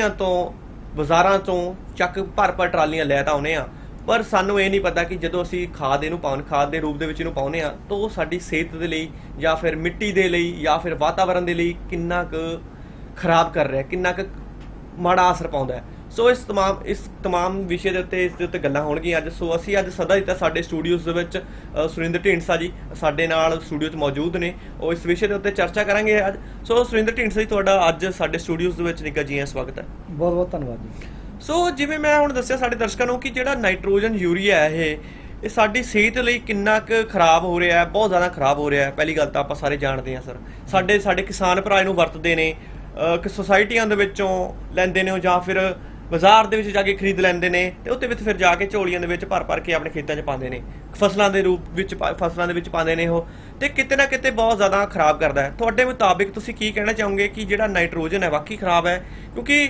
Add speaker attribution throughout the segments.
Speaker 1: ਆਂ ਤੋਂ, ਬਾਜ਼ਾਰਾਂ ਤੋਂ ਚੱਕ ਭਰ ਭਰ ਟਰਾਲੀਆਂ ਲੈ ਤਾਂ ਆਉਨੇ ਆ ਪਰ ਸਾਨੂੰ ਇਹ ਨਹੀਂ ਪਤਾ ਕਿ ਜਦੋਂ ਅਸੀਂ ਖਾਦ ਇਹਨੂੰ ਪਾਉਣ, ਖਾਦ ਦੇ ਰੂਪ ਦੇ ਵਿੱਚ ਇਹਨੂੰ ਪਾਉਨੇ ਆ ਤਾਂ ਉਹ ਸਾਡੀ ਸਿਹਤ ਦੇ ਲਈ ਜਾਂ ਫਿਰ ਮਿੱਟੀ ਦੇ ਲਈ ਜਾਂ ਫਿਰ ਵਾਤਾਵਰਣ ਦੇ ਲਈ ਕਿੰਨਾ ਕੁ ਖਰਾਬ ਕਰ ਰਿਹਾ, ਕਿੰਨਾ ਕੁ ਮਾੜਾ ਅਸਰ ਪਾਉਂਦਾ ਹੈ। ਸੋ ਇਸ ਤਮਾਮ ਇਸ ਤਮਾਮ ਵਿਸ਼ੇ ਦੇ ਉੱਤੇ ਇਸ ਦੇ ਉੱਤੇ ਗੱਲਾਂ ਹੋਣਗੀਆਂ ਅੱਜ। ਸੋ ਅਸੀਂ ਅੱਜ ਸਦਾ ਦਿੱਤਾ ਸਾਡੇ ਸਟੂਡੀਓਜ਼ ਦੇ ਵਿੱਚ ਸੁਰਿੰਦਰ ਢੀਂਡਸਾ ਜੀ ਸਾਡੇ ਨਾਲ ਸਟੂਡੀਓ 'ਚ ਮੌਜੂਦ ਨੇ। ਉਹ ਇਸ ਵਿਸ਼ੇ ਦੇ ਉੱਤੇ ਚਰਚਾ ਕਰਾਂਗੇ ਅੱਜ। ਸੋ ਸੁਰਿੰਦਰ ਢੀਂਡਸਾ ਜੀ ਤੁਹਾਡਾ ਅੱਜ ਸਾਡੇ ਸਟੂਡੀਓਜ਼ ਦੇ ਵਿੱਚ ਨਿੱਘਾ ਜੀ ਸਵਾਗਤ ਹੈ।
Speaker 2: ਬਹੁਤ ਬਹੁਤ ਧੰਨਵਾਦ ਜੀ।
Speaker 1: ਸੋ ਜਿਵੇਂ ਮੈਂ ਹੁਣ ਦੱਸਿਆ ਸਾਡੇ ਦਰਸ਼ਕਾਂ ਨੂੰ ਕਿ ਜਿਹੜਾ ਨਾਈਟ੍ਰੋਜਨ ਯੂਰੀਆ ਹੈ ਇਹ ਇਹ ਸਾਡੀ ਸਿਹਤ ਲਈ ਕਿੰਨਾ ਕੁ ਖਰਾਬ ਹੋ ਰਿਹਾ ਹੈ ਬਹੁਤ ਜ਼ਿਆਦਾ ਖਰਾਬ ਹੋ ਰਿਹਾ ਹੈ। ਪਹਿਲੀ ਗੱਲ ਤਾਂ ਆਪਾਂ ਸਾਰੇ ਜਾਣਦੇ ਹਾਂ ਸਰ। ਸਾਡੇ ਸਾਡੇ ਕਿਸਾਨ ਭਰਾ ਇਹਨੂੰ ਵਰਤਦੇ ਨੇ ਕਿ ਸੁਸਾਇਟੀਆਂ ਦੇ ਵਿੱਚੋਂ ਲੈਂਦੇ ਨੇ ਜਾਂ ਫਿਰ ਬਾਜ਼ਾਰ ਦੇ ਵਿੱਚ ਜਾ ਕੇ ਖਰੀਦ ਲੈਂਦੇ ਨੇ ਤੇ ਉੱਤੇ ਵਿੱਚ ਫਿਰ ਜਾ ਕੇ ਝੋਲੀਆਂ ਦੇ ਵਿੱਚ ਭਰ ਭਰ ਕੇ ਆਪਣੇ ਖੇਤਾਂ 'ਚ ਪਾਉਂਦੇ ਨੇ। ਫਸਲਾਂ ਦੇ ਰੂਪ ਵਿੱਚ ਫਸਲਾਂ ਦੇ ਵਿੱਚ ਪਾਉਂਦੇ ਨੇ ਉਹ। ਤੇ ਕਿਤੇ ਨਾ ਕਿਤੇ ਬਹੁਤ ਜ਼ਿਆਦਾ ਖਰਾਬ ਕਰਦਾ ਹੈ। ਤੁਹਾਡੇ ਮੁਤਾਬਿਕ ਤੁਸੀਂ ਕੀ ਕਹਿਣਾ ਚਾਹੋਗੇ ਕਿ ਜਿਹੜਾ ਨਾਈਟ੍ਰੋਜਨ ਹੈ ਵਾਕਈ ਖਰਾਬ ਹੈ? ਕਿਉਂਕਿ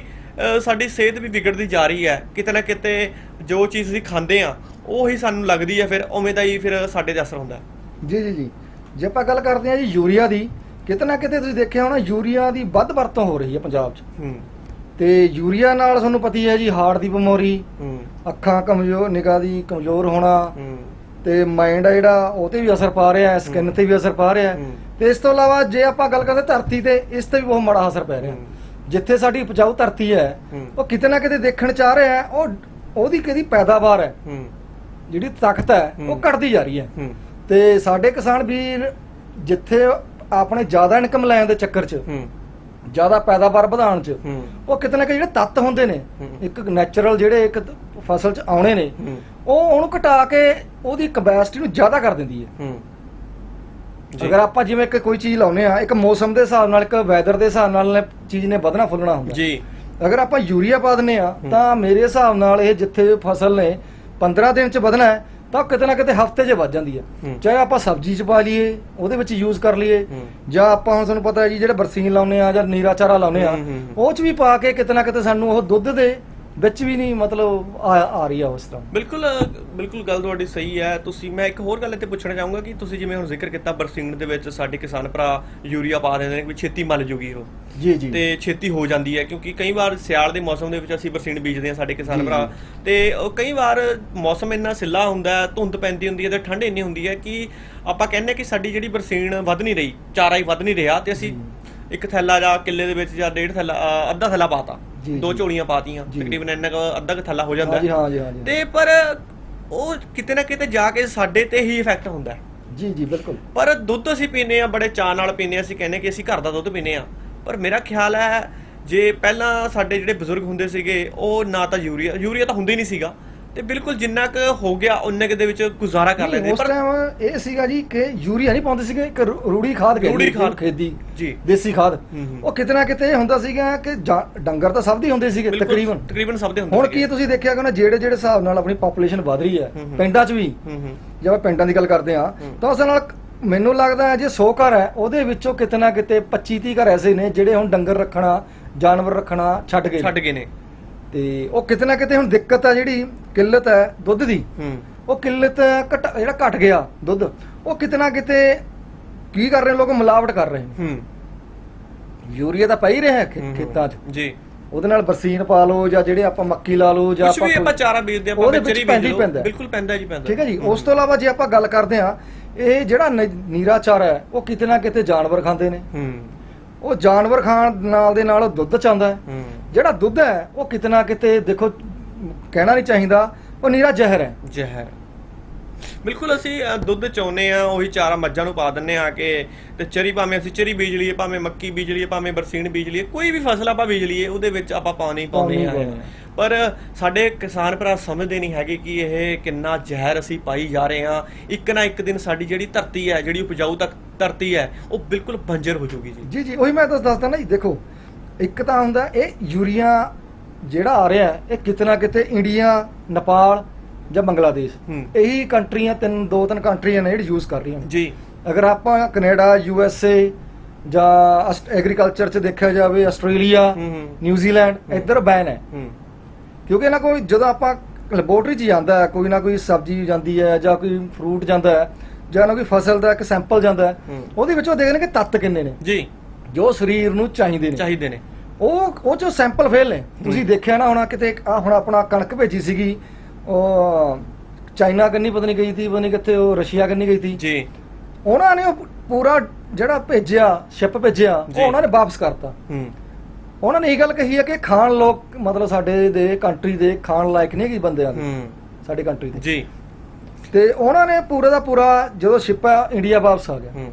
Speaker 1: ਸਾਡੀ ਸਿਹਤ ਵੀ ਵਿਗੜਦੀ ਜਾ ਰਹੀ ਹੈ। ਕਿਤੇ ਨਾ ਕਿਤੇ ਜੋ ਚੀਜ਼ ਅਸੀਂ ਖਾਂਦੇ ਆ ਉਹ ਹੀ ਸਾਨੂੰ ਲੱਗਦੀ ਹੈ ਫਿਰ ਉਵੇਂ ਦਾ ਹੀ ਫਿਰ ਸਾਡੇ ਤੇ ਅਸਰ ਹੁੰਦਾ
Speaker 2: ਜੀ ਜੀ ਜੀ। ਜੇ ਆਪਾਂ ਗੱਲ ਕਰਦੇ ਹਾਂ ਜੀ ਯੂਰੀਆ ਦੀ ਕਿਤੇ ਨਾ ਕਿਤੇ ਤੁਸੀਂ ਦੇਖਿਆ ਹੋਣਾ ਯੂਰੀਆ ਦੀ ਵੱਧ ਵਰਤੋਂ ਹੋ ਰਹੀ ਹੈ ਪੰਜਾਬ 'ਚ।
Speaker 1: ਹੂੰ।
Speaker 2: ਤੇ ਯੂਰੀਆ ਨਾਲ ਤੁਹਾਨੂੰ ਪਤੀ ਹੈ ਜੀ ਹਾਰਟ ਦੀ ਬਿਮਾਰੀ
Speaker 1: ਹੂੰ।
Speaker 2: ਅੱਖਾਂ ਕਮਜ਼ੋਰ ਨਿਗਾਹ ਦੀ ਕਮਜ਼ੋਰ ਹੋਣਾ
Speaker 1: ਹੂੰ।
Speaker 2: ਤੇ ਮਾਈਂਡ ਆ ਜਿਹੜਾ ਉਹ ਤੇ ਵੀ ਅਸਰ ਪਾ ਰਿਹਾ ਹੈ ਸਕਿਨ ਤੇ ਵੀ ਅਸਰ ਪਾ ਰਿਹਾ ਹੈ। ਤੇ ਇਸ ਤੋਂ ਇਲਾਵਾ ਜੇ ਆਪਾਂ ਗੱਲ ਕਰਦੇ ਧਰਤੀ ਤੇ ਇਸ ਤੇ ਵੀ ਬਹੁਤ ਮਾੜਾ ਅਸਰ ਪੈ ਰਿਹਾ। ਜਿੱਥੇ ਸਾਡੀ ਉਪਜਾਊ ਧਰਤੀ ਹੈ। ਉਹ ਕਿਤੇ ਨਾ ਕਿਤੇ ਦੇਖਣ ਚ ਆ ਰਿਹਾ ਹੈ ਉਹ ਉਹਦੀ ਕਿਹਦੀ ਪੈਦਾਵਾਰ ਹੈ। ਜਿਹੜੀ ਤਾਕਤ ਹੈ ਉਹ। ਘਟਦੀ ਜਾ ਰਹੀ ਹੈ। ਤੇ ਸਾਡੇ ਕਿਸਾਨ ਵੀਰ ਜਿੱਥੇ ਆਪਣੇ ਜ਼ਿਆਦਾ ਇਨਕਮ ਲੈਣ ਦੇ ਚੱਕਰ 'ਚ ਜ਼ਿਆਦਾ ਪੈਦਾਵਾਰ ਵਧਾਉਣ 'ਚ ਉਹ ਕਿਤੇ ਨਾ ਕਿਤੇ ਜਿਹੜੇ ਤੱਤ ਹੁੰਦੇ ਨੇ। ਇੱਕ ਨੈਚੁਰਲ ਜਿਹੜੇ ਇੱਕ ਫਸਲ 'ਚ ਆਉਣੇ ਨੇ ਉਹ ਉਹਨੂੰ ਘਟਾ ਕੇ ਉਹਦੀ ਕਪੈਸਿਟੀ ਨੂੰ ਜ਼ਿਆਦਾ ਕਰ ਦਿੰਦੀ ਹੈ। ਅਗਰ ਆਪਾਂ ਜਿਵੇਂ ਕੋਈ ਚੀਜ਼ ਲਾਉਨੇ ਆ ਇੱਕ ਮੌਸਮ ਦੇ ਹਿਸਾਬ ਨਾਲ ਇੱਕ ਵੈਦਰ ਦੇ ਹਿਸਾਬ ਨਾਲ ਚੀਜ਼ ਨੇ ਵਧਣਾ ਫੁੱਲਣਾ ਹੁੰਦਾ।
Speaker 1: ਜੀ।
Speaker 2: ਅਗਰ ਆਪਾਂ ਯੂਰੀਆ ਪਾ ਦਿੰਨੇ ਆ ਤਾਂ ਮੇਰੇ ਹਿਸਾਬ ਨਾਲ ਇਹ ਜਿੱਥੇ ਫਸਲ ਨੇ 15 ਦਿਨ ਚ ਵਧਣਾ ਹੈ ਤਾਂ ਕਿਤੇ ਨਾ ਕਿਤੇ ਹਫ਼ਤੇ 'ਚ ਵੱਧ ਜਾਂਦੀ ਹੈ। ਚਾਹੇ ਆਪਾਂ ਸਬਜ਼ੀ 'ਚ ਪਾ ਲਈਏ ਉਹਦੇ ਵਿੱਚ ਯੂਜ਼ ਕਰ ਲਈਏ। ਜਾਂ ਆਪਾਂ ਹੁਣ ਤੁਹਾਨੂੰ ਪਤਾ ਹੈ ਜੀ ਜਿਹੜੇ ਬਰਸੀਨ ਲਾਉਨੇ ਆ ਜਾਂ ਨੀਰਾ ਚਾਰਾ ਲਾਉਨੇ ਆ। ਉਹ 'ਚ ਵੀ ਪਾ ਕੇ ਕਿਤੇ ਨਾ ਕਿਤੇ ਸਾਨੂੰ ਉਹ ਦੁੱਧ ਦੇ ਵਿੱਚ ਵੀ ਨਹੀਂ ਮਤਲਬ ਆ ਆ ਰਹੀ ਆ ਉਸ ਤਰ੍ਹਾਂ।
Speaker 1: ਬਿਲਕੁਲ ਬਿਲਕੁਲ ਗੱਲ ਤੁਹਾਡੀ ਸਹੀ ਹੈ। ਤੁਸੀਂ ਮੈਂ ਇੱਕ ਹੋਰ ਗੱਲ ਇੱਥੇ ਪੁੱਛਣਾ ਚਾਹੂੰਗਾ ਕਿ ਤੁਸੀਂ ਜਿਵੇਂ ਹੁਣ ਜ਼ਿਕਰ ਕੀਤਾ ਬਰਸੀਨ ਦੇ ਵਿੱਚ ਸਾਡੇ ਕਿਸਾਨ ਭਰਾ ਯੂਰੀਆ ਪਾ ਦਿੰਦੇ ਨੇ ਕਿ ਛੇਤੀ ਮੱਲ ਜੂਗੀ ਉਹ।
Speaker 2: ਜੀ ਜੀ।
Speaker 1: ਤੇ ਛੇਤੀ ਹੋ ਜਾਂਦੀ ਹੈ ਕਿਉਂਕਿ ਕਈ ਵਾਰ ਸਿਆਲ ਦੇ ਮੌਸਮ ਦੇ ਵਿੱਚ ਅਸੀਂ ਬਰਸੀਨ ਬੀਜਦੇ ਹਾਂ ਸਾਡੇ ਕਿਸਾਨ ਭਰਾ। ਤੇ ਉਹ ਕਈ ਵਾਰ ਮੌਸਮ ਇੰਨਾ ਸਿੱਲਾ ਹੁੰਦਾ ਧੁੰਦ ਪੈਂਦੀ ਹੁੰਦੀ ਹੈ ਤੇ ਠੰਡ ਇੰਨੀ ਹੁੰਦੀ ਹੈ ਕਿ ਆਪਾਂ ਕਹਿੰਦੇ ਕਿ ਸਾਡੀ ਜਿਹੜੀ ਬਰਸੀਨ ਵੱਧ ਨਹੀਂ ਰਹੀ ਚਾਰਾ ਹੀ ਵੱਧ ਨਹੀਂ ਰਿਹਾ ਤੇ ਅਸੀਂ ਇੱਕ ਥੈਲਾ ਜਾਂ ਕਿੱਲੇ ਦੇ ਵਿੱਚ ਜਾਂ ਡੇਢ ਥੈਲਾ ਅੱਧਾ ਥੈਲਾ ਪਾਤਾ ਦੋ। ਝੋਲੀਆਂ ਪਾਤੀਆਂ। ਤਕਰੀਬਨ ਇੰਨਾ ਕੁ ਅੱਧਾ ਕੁ ਥੈਲਾ ਹੋ ਜਾਂਦਾ
Speaker 2: ਹਾਂ ਜੀ
Speaker 1: ਹੈ।
Speaker 2: ਹਾਂ ਜੀ ਹਾਂ ਜੀ
Speaker 1: ਤੇ ਪਰ ਉਹ ਕਿਤੇ ਨਾ ਕਿਤੇ ਜਾ ਕੇ ਸਾਡੇ ਤੇ ਹੀ ਇਫੈਕਟ ਹੁੰਦਾ ਹੈ
Speaker 2: ਜੀ ਜੀ ਬਿਲਕੁਲ
Speaker 1: ਪਰ ਦੁੱਧ ਅਸੀਂ ਪੀਨੇ ਆ ਬੜੇ ਚਾਅ ਨਾਲ ਪੀਨੇ ਆ ਅਸੀਂ ਕਹਿੰਦੇ ਕਿ ਅਸੀਂ ਘਰ ਦਾ ਦੁੱਧ ਪੀਨੇ ਆ ਪਰ ਮੇਰਾ ਖਿਆਲ ਹੈ ਜੇ ਪਹਿਲਾਂ ਸਾਡੇ ਜਿਹੜੇ ਬਜ਼ੁਰਗ ਹੁੰਦੇ ਸੀਗੇ ਉਹ ਨਾ ਤਾਂ ਯੂਰੀਆ ਯੂਰੀਆ ਤਾਂ ਹੁੰਦਾ ਹੀ ਨਹੀਂ ਸੀਗਾ ਤੇ ਬਿਲਕੁਲ ਜਿੰਨਾ ਕੁ ਹੋ ਗਿਆ ਕੁ ਦੇ ਵਿੱਚ ਗੁਜ਼ਾਰਾ ਕਰ ਲੈਂਦੇ
Speaker 2: ਉਸ
Speaker 1: ਪਰ
Speaker 2: ਟਾਈਮ ਇਹ ਸੀਗਾ ਜੀ ਕਿ ਯੂਰੀਆ ਨਹੀਂ ਪਾਉਂਦੇ ਸੀਗੇ ਇੱਕ ਰੂੜੀ ਖਾਦ ਕਹਿੰਦੇ
Speaker 1: ਰੂੜੀ
Speaker 2: ਸੀ,
Speaker 1: ਖਾਦ। ਜੀ
Speaker 2: ਦੇਸੀ ਖਾਦ। ਉਹ ਕਿਤੇ ਨਾ ਕਿਤੇ ਹੁੰਦਾ ਸੀਗਾ ਕਿ ਡੰਗਰ ਤਾਂ ਸਭ ਦੇ ਹੁੰਦੇ ਸੀਗੇ ਤਕਰੀਬਨ
Speaker 1: ਤਕਰੀਬਨ ਸਭ ਦੇ ਹੁੰਦੇ
Speaker 2: ਹੁਣ। ਕੀ ਤੁਸੀਂ ਦੇਖਿਆ ਕਿ ਨਾ ਜਿਹੜੇ ਜਿਹੜੇ ਹਿਸਾਬ ਨਾਲ ਆਪਣੀ ਪੋਪੂਲੇਸ਼ਨ ਵਧ ਰਹੀ ਹੈ। ਪਿੰਡਾਂ 'ਚ ਵੀ ਜੇ ਆਪਾਂ ਪਿੰਡਾਂ ਦੀ ਗੱਲ ਕਰਦੇ ਹੂੰ। ਤਾਂ ਉਸ ਨਾਲ ਮੈਨੂੰ ਲੱਗਦਾ ਹੈ ਜੇ 100 ਘਰ ਹੈ ਉਹਦੇ ਵਿੱਚੋਂ ਕਿਤੇ ਨਾ ਕਿਤੇ 25 30 ਘਰ ਐਸੇ ਨੇ ਜਿਹੜੇ ਹੁਣ ਡੰਗਰ ਰੱਖਣਾ ਜਾਨਵਰ ਰੱਖਣਾ ਛੱਡ ਗਏ
Speaker 1: ਛੱਡ ਗਏ ਨੇ
Speaker 2: ਤੇ ਉਹ ਕਿਤੇ ਨਾ ਕਿਤੇ ਹੁਣ ਦਿੱਕਤ ਆ ਜਿਹੜੀ ਕਿੱਲਤ ਹੈ ਦੁੱਧ ਦੀ।
Speaker 1: ਹੂੰ।
Speaker 2: ਉਹ ਕਿੱਲਤ ਘਟ ਜਿਹੜਾ ਘਟ ਗਿਆ ਦੁੱਧ ਉਹ ਕਿਤੇ ਨਾ ਕਿਤੇ ਕੀ ਕਰ ਰਹੇ ਲੋਕ? ਮਿਲਾਵਟ ਕਰ ਰਹੇ ਨੇ।
Speaker 1: ਹੂੰ।
Speaker 2: ਯੂਰੀਆ ਤਾਂ ਪਈ ਰਿਹਾ ਖੇ-। ਖੇਤਾਂ 'ਚ।
Speaker 1: ਜੀ।
Speaker 2: ਉਹਦੇ ਨਾਲ ਬਰਸੀਨ ਪਾ ਲਓ ਜਾਂ ਜਿਹੜੇ ਆਪਾਂ ਮੱਕੀ ਲਾ ਲਓ ਜਾਂ
Speaker 1: ਕੁਝ ਵੀ ਆਪਾਂ ਚਾਰਾ ਬੀਜਦੇ ਆਪਾਂ
Speaker 2: ਉਹਦੇ ਵਿੱਚ
Speaker 1: ਬੀਜ
Speaker 2: ਪੈਂਦਾ ਹੀ ਪੈਂਦਾ।
Speaker 1: ਬਿਲਕੁਲ ਪੈਂਦਾ ਜੀ ਪੈਂਦਾ।
Speaker 2: ਠੀਕ ਹੈ ਜੀ? ਉਸ ਤੋਂ ਇਲਾਵਾ ਜੇ ਆਪਾਂ ਗੱਲ ਕਰਦੇ ਹਾਂ ਇਹ ਜਿਹੜਾ ਨ- ਨੀਰਾ ਚਾਰਾ ਹੈ ਉਹ ਕਿਤੇ ਨਾ ਕਿਤੇ ਜਾਨਵਰ ਖਾਂਦੇ ਨੇ।
Speaker 1: ਹੂੰ।
Speaker 2: ਉਹ ਜਾਨਵਰ ਖਾਣ ਨਾਲ ਦੇ ਨਾਲ ਉਹ ਦੁੱਧ ਚਾਹੁੰਦਾ ਹੈ।
Speaker 1: ਹੂੰ।
Speaker 2: ਜਿਹੜਾ ਦੁੱਧ ਹੈ ਉਹ ਕਿਤੇ ਨਾ ਕਿਤੇ ਦੇਖੋ ਕਹਿਣਾ ਨਹੀਂ ਚਾਹੀਦਾ ਉਹ ਨੀਰਾ ਜ਼ਹਿਰ ਹੈ।
Speaker 1: ਜ਼ਹਿਰ। ਬਿਲਕੁਲ ਅਸੀਂ ਦੁੱਧ ਚਾਉਨੇ ਆ ਉਹੀ ਚਾਰਾ ਮੱਝਾਂ ਨੂੰ ਪਾ ਦਿੰਨੇ ਆ ਕਿ ਤੇ ਚਰੀ ਭਾਵੇਂ ਅਸੀਂ ਚਰੀ ਬੀਜ ਲਈਏ ਭਾਵੇਂ ਮੱਕੀ ਬੀਜ ਲਈਏ ਭਾਵੇਂ ਬਰਸੀਨ ਬੀਜ ਲਈਏ ਕੋਈ ਵੀ ਫਸਲ ਆਪਾਂ ਬੀਜ ਲਈਏ ਉਹਦੇ ਵਿੱਚ ਆਪਾਂ ਪਾਉਣੇ ਪਾਉਣੇ ਆ
Speaker 2: ਆ।
Speaker 1: ਪਰ ਸਾਡੇ ਕਿਸਾਨ ਭਰਾ ਸਮਝਦੇ ਨਹੀਂ ਹੈਗੇ ਕਿ ਇਹ ਕਿੰਨਾ ਜ਼ਹਿਰ ਅਸੀਂ ਪਾਈ ਜਾ ਰਹੇ ਹਾਂ। ਇੱਕ ਨਾ ਇੱਕ ਦਿਨ ਸਾਡੀ ਜਿਹੜੀ ਧਰਤੀ ਹੈ ਜਿਹੜੀ ਉਪਜਾਊ ਤੱਕ ਧਰਤੀ ਹੈ ਉਹ ਬਿਲਕੁਲ ਬੰਜਰ ਹੋ ਜਾਊਗੀ ਜੀ।
Speaker 2: ਜੀ ਜੀ ਉਹੀ ਮੈਂ ਤੁਹਾਨੂੰ ਦੱਸਦਾ ਨਾ ਜੀ ਦੇਖੋ ਇੱਕ ਤਾਂ ਹੁੰਦਾ ਇਹ ਯੂਰੀਆ ਜਿਹੜਾ ਆ ਰਿਹਾ ਇਹ ਕਿਤੇ ਨਾ ਕਿਤੇ ਇੰਡੀਆ ਨੇਪਾਲ ਜਾਂ ਬੰਗਲਾਦੇਸ਼। ਇਹੀ ਕੰਟਰੀਆਂ ਤਿੰਨ ਦੋ ਤਿੰਨ ਕੰਟਰੀਆਂ ਨੇ ਜਿਹੜੀ ਯੂਜ਼ ਕਰ ਰਹੀਆਂ ਨੇ।
Speaker 1: ਜੀ।
Speaker 2: ਅਗਰ ਆਪਾਂ ਕੈਨੇਡਾ ਯੂ ਐਸ ਏ ਜਾਂ ਐਗਰੀਕਲਚਰ ਚ ਦੇਖਿਆ ਜਾਵੇ ਆਸਟ੍ਰੇਲੀਆ। ਨਿਊਜ਼ੀਲੈਂਡ ਇੱਧਰ ਬੈਨ ਹੈ। ਕਿਉਂਕਿ ਇਹਨਾਂ ਕੋਈ ਜਦੋਂ ਆਪਾਂ ਲੈਬੋਰਟਰੀ 'ਚ ਜਾਂਦਾ ਕੋਈ ਨਾ ਕੋਈ ਸਬਜ਼ੀ ਜਾਂਦੀ ਹੈ ਜਾਂ ਕੋਈ ਫਰੂਟ ਜਾਂਦਾ ਹੈ ਜਾਂ ਨਾ ਕੋਈ ਫਸਲ ਦਾ ਇੱਕ ਸੈਂਪਲ ਜਾਂਦਾ। ਉਹਦੇ ਵਿੱਚੋਂ ਦੇਖਦੇ ਨੇ ਕਿ ਤੱਤ ਕਿੰਨੇ ਨੇ।
Speaker 1: ਜੀ।
Speaker 2: ਜੋ ਸਰੀਰ ਨੂੰ ਚਾਹੀਦੇ ਨੇ।
Speaker 1: ਚਾਹੀਦੇ ਨੇ।
Speaker 2: ਉਹ ਉਹ ਚੋਂ ਸੈਂਪਲ ਫੇਲ ਨੇ। ਤੁਸੀਂ ਦੇਖਿਆ ਨਾ ਹੁਣ ਕਿਤੇ ਆ ਹੁਣ ਆਪਣਾ ਕਣਕ ਭੇਜੀ ਸੀਗੀ ਉਹ ਚਾਈਨਾ ਕੰਨੀ ਪਤਾ ਨਹੀਂ ਗਈ ਸੀ ਪਤਾ ਨਹੀਂ ਕਿੱਥੇ ਉਹ ਰਸ਼ੀਆ ਕੰਨੀ ਗਈ ਸੀ
Speaker 1: ਜੀ।
Speaker 2: ਉਹਨਾਂ ਨੇ ਉਹ ਪੂਰਾ ਜਿਹੜਾ ਭੇਜਿਆ ਸ਼ਿਪ ਭੇਜਿਆ। ਉਹ ਉਹਨਾਂ ਨੇ ਵਾਪਸ ਕਰਤਾ।
Speaker 1: ਹੂੰ।
Speaker 2: ਉਹਨਾਂ ਨੇ ਇਹ ਗੱਲ ਕਹੀ ਹੈ ਕਿ ਖਾਣ ਲੋਕ ਮਤਲਬ ਸਾਡੇ ਦੇ ਕੰਟਰੀ ਦੇ ਖਾਣ ਲਾਇਕ ਨਹੀਂ ਹੈਗੇ ਬੰਦੇ ਆ
Speaker 1: ਹੂੰ।
Speaker 2: ਸਾਡੀ ਕੰਟਰੀ ਦੇ।
Speaker 1: ਜੀ।
Speaker 2: ਤੇ ਉਹਨਾਂ ਨੇ ਪੂਰੇ ਦਾ ਪੂਰਾ ਜਦੋਂ ਸ਼ਿਪ ਆ ਇੰਡੀਆ ਵਾਪਸ ਆ ਗਿਆ।
Speaker 1: ਹੂੰ।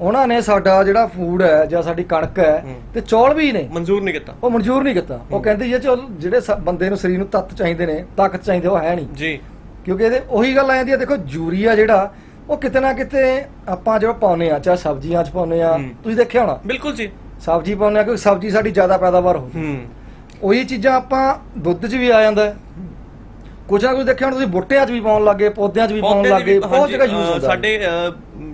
Speaker 2: ਉਹਨਾਂ ਨੇ ਸਾਡਾ ਜਿਹੜਾ ਫੂਡ ਹੈ ਜਾਂ ਸਾਡੀ ਕਣਕ ਹੈ। ਤੇ ਚੌਲ ਵੀ ਨੇ।
Speaker 1: ਮਨਜ਼ੂਰ ਨਹੀਂ ਕੀਤਾ।
Speaker 2: ਉਹ ਮਨਜ਼ੂਰ ਨਹੀਂ ਕੀਤਾ। ਉਹ। ਕਹਿੰਦੀ ਜੇ ਚਲ ਜਿਹੜੇ ਬੰਦੇ ਨੂੰ ਸਰੀਰ ਨੂੰ ਤੱਤ ਚਾਹੀਦੇ ਨੇ ਤਾਕਤ ਚਾਹੀਦੀ ਉਹ ਹੈ ਨਹੀਂ।
Speaker 1: ਜੀ।
Speaker 2: ਕਿਉਂਕਿ ਇਹਦੇ ਉਹੀ ਗੱਲ ਆ ਜਾਂਦੀ ਹੈ ਦੇਖੋ ਯੂਰੀਆ ਜਿਹੜਾ ਉਹ ਕਿਤੇ ਨਾ ਕਿਤੇ ਆਪਾਂ ਜਦੋਂ ਪਾਉਨੇ ਆ ਚਾਹੇ ਸਬਜ਼ੀਆਂ 'ਚ ਪਾਉਨੇ ਆ। ਤੁਸੀਂ ਦੇਖਿਆ ਹੋਣਾ?
Speaker 1: ਬਿਲਕੁਲ ਜੀ।
Speaker 2: ਸਬਜ਼ੀ ਪਾਉਨੇ ਆ ਕਿਉਂਕਿ ਸਬਜ਼ੀ ਸਾਡੀ ਜ਼ਿਆਦਾ ਪੈਦਾਵਾਰ ਹੋ
Speaker 1: ਹੂੰ।
Speaker 2: ਉਹੀ ਚੀਜ਼ਾਂ ਆਪਾਂ ਦੁੱਧ 'ਚ ਵੀ ਆ ਜਾਂਦਾ। ਕੁਝ ਨਾ ਕੁਝ ਦੇਖਿਆ ਹੁਣ ਤੁਸੀਂ ਬੁੱਟਿਆਂ 'ਚ ਵੀ ਪਾਉਣ ਲੱਗੇ ਪੌਦਿਆਂ 'ਚ ਵੀ ਪਾਉਣ ਲੱਗੇ ਬਹੁਤ ਜਗ੍ਹਾ ਯੂਜ਼ ਹੁੰਦਾ।
Speaker 1: ਸਾਡੇ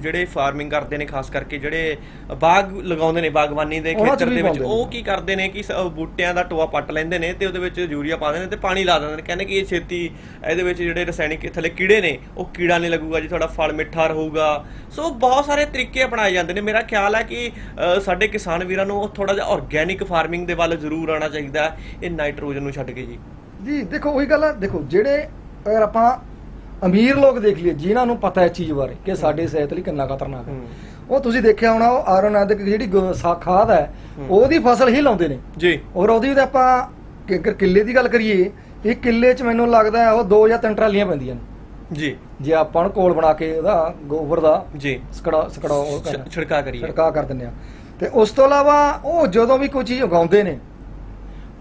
Speaker 1: ਜਿਹੜੇ ਫਾਰਮਿੰਗ ਕਰਦੇ ਨੇ ਖਾਸ ਕਰਕੇ ਜਿਹੜੇ ਬਾਗ ਲਗਾਉਂਦੇ ਨੇ ਬਾਗਬਾਨੀ ਦੇ ਖੇਤਰ ਦੇ ਵਿੱਚ ਉਹ। ਕੀ ਕਰਦੇ ਨੇ ਕਿ ਬੂਟਿਆਂ ਦਾ ਟੋਆ ਪੱਟ ਲੈਂਦੇ ਨੇ ਤੇ ਉਹਦੇ ਵਿੱਚ ਯੂਰੀਆ ਪਾ ਦਿੰਦੇ ਨੇ ਤੇ ਪਾਣੀ ਲਾ ਦਿੰਦੇ ਨੇ ਕਹਿੰਦੇ ਕਿ ਇਹ ਛੇਤੀ ਇਹਦੇ ਵਿੱਚ ਜਿਹੜੇ ਰਸਾਇਣਿਕ ਥੱਲੇ ਕੀੜੇ ਨੇ ਉਹ ਕੀੜਾ ਨਹੀਂ ਲੱਗੂਗਾ ਜੀ ਤੁਹਾਡਾ ਫਲ ਮਿੱਠਾ ਰਹੂਗਾ ਸੋ ਬਹੁਤ ਸਾਰੇ ਤਰੀਕੇ ਅਪਣਾਏ ਜਾਂਦੇ ਨੇ ਮੇਰਾ ਖਿਆਲ ਹੈ ਕਿ ਸਾਡੇ ਕਿਸਾਨ ਵੀਰਾਂ ਨੂੰ ਥੋੜਾ ਜਿਹਾ ਆਰਗੇਨਿਕ ਫਾਰਮਿੰਗ ਦੇ ਵੱਲ ਜ਼ਰੂਰ ਆਉਣਾ ਚਾਹੀਦਾ ਇਹ ਨਾਈਟ੍ਰੋਜਨ ਨੂੰ ਛੱਡ ਕੇ ਜੀ
Speaker 2: ਜੀ ਦੇਖੋ ਉਹੀ ਗੱਲ ਆ। ਦੇਖੋ ਜਿਹੜੇ ਅਗਰ ਆਪਾਂ ਅਮੀਰ ਲੋਕ ਦੇਖ ਲਈਏ ਜਿਨ੍ਹਾਂ ਨੂੰ ਪਤਾ ਹੈ ਚੀਜ਼ ਬਾਰੇ ਕਿ ਸਾਡੀ ਸਿਹਤ ਲਈ ਕਿੰਨਾ ਖਤਰਨਾਕ ਹੈ। ਉਹ ਤੁਸੀਂ ਦੇਖਿਆ ਹੋਣਾ ਉਹ ਆਰੋਨਾਦਿਕ ਜਿਹੜੀ ਖਾਦ ਹੈ। ਉਹਦੀ ਫਸਲ ਹੀ ਲਾਉਂਦੇ ਨੇ।
Speaker 1: ਜੀ।
Speaker 2: ਔਰ ਉਹਦੀ ਤੇ ਆਪਾਂ ਕਿੱਲੇ ਦੀ ਗੱਲ ਕਰੀਏ ਇਹ ਕਿੱਲੇ 'ਚ ਮੈਨੂੰ ਲੱਗਦਾ ਹੈ ਉਹ ਦੋ ਜਾਂ ਤਿੰਨ ਟਰਾਲੀਆਂ ਪੈਂਦੀਆਂ ਨੇ।
Speaker 1: ਜੀ।
Speaker 2: ਜੇ ਆਪਾਂ ਨੂੰ ਕੋਲ ਬਣਾ ਕੇ ਉਹਦਾ ਗੋਬਰ ਦਾ
Speaker 1: ਜੀ।
Speaker 2: ਸਕੜਾ ਸਕੜਾ ਉਹ
Speaker 1: ਛਿੜਕਾ ਕਰੀਏ।
Speaker 2: ਛਿੜਕਾਅ ਕਰ ਦਿੰਦੇ ਆ ਤੇ ਉਸ ਤੋਂ ਇਲਾਵਾ ਉਹ ਜਦੋਂ ਵੀ ਕੋਈ ਚੀਜ਼ ਉਗਾਉਂਦੇ ਨੇ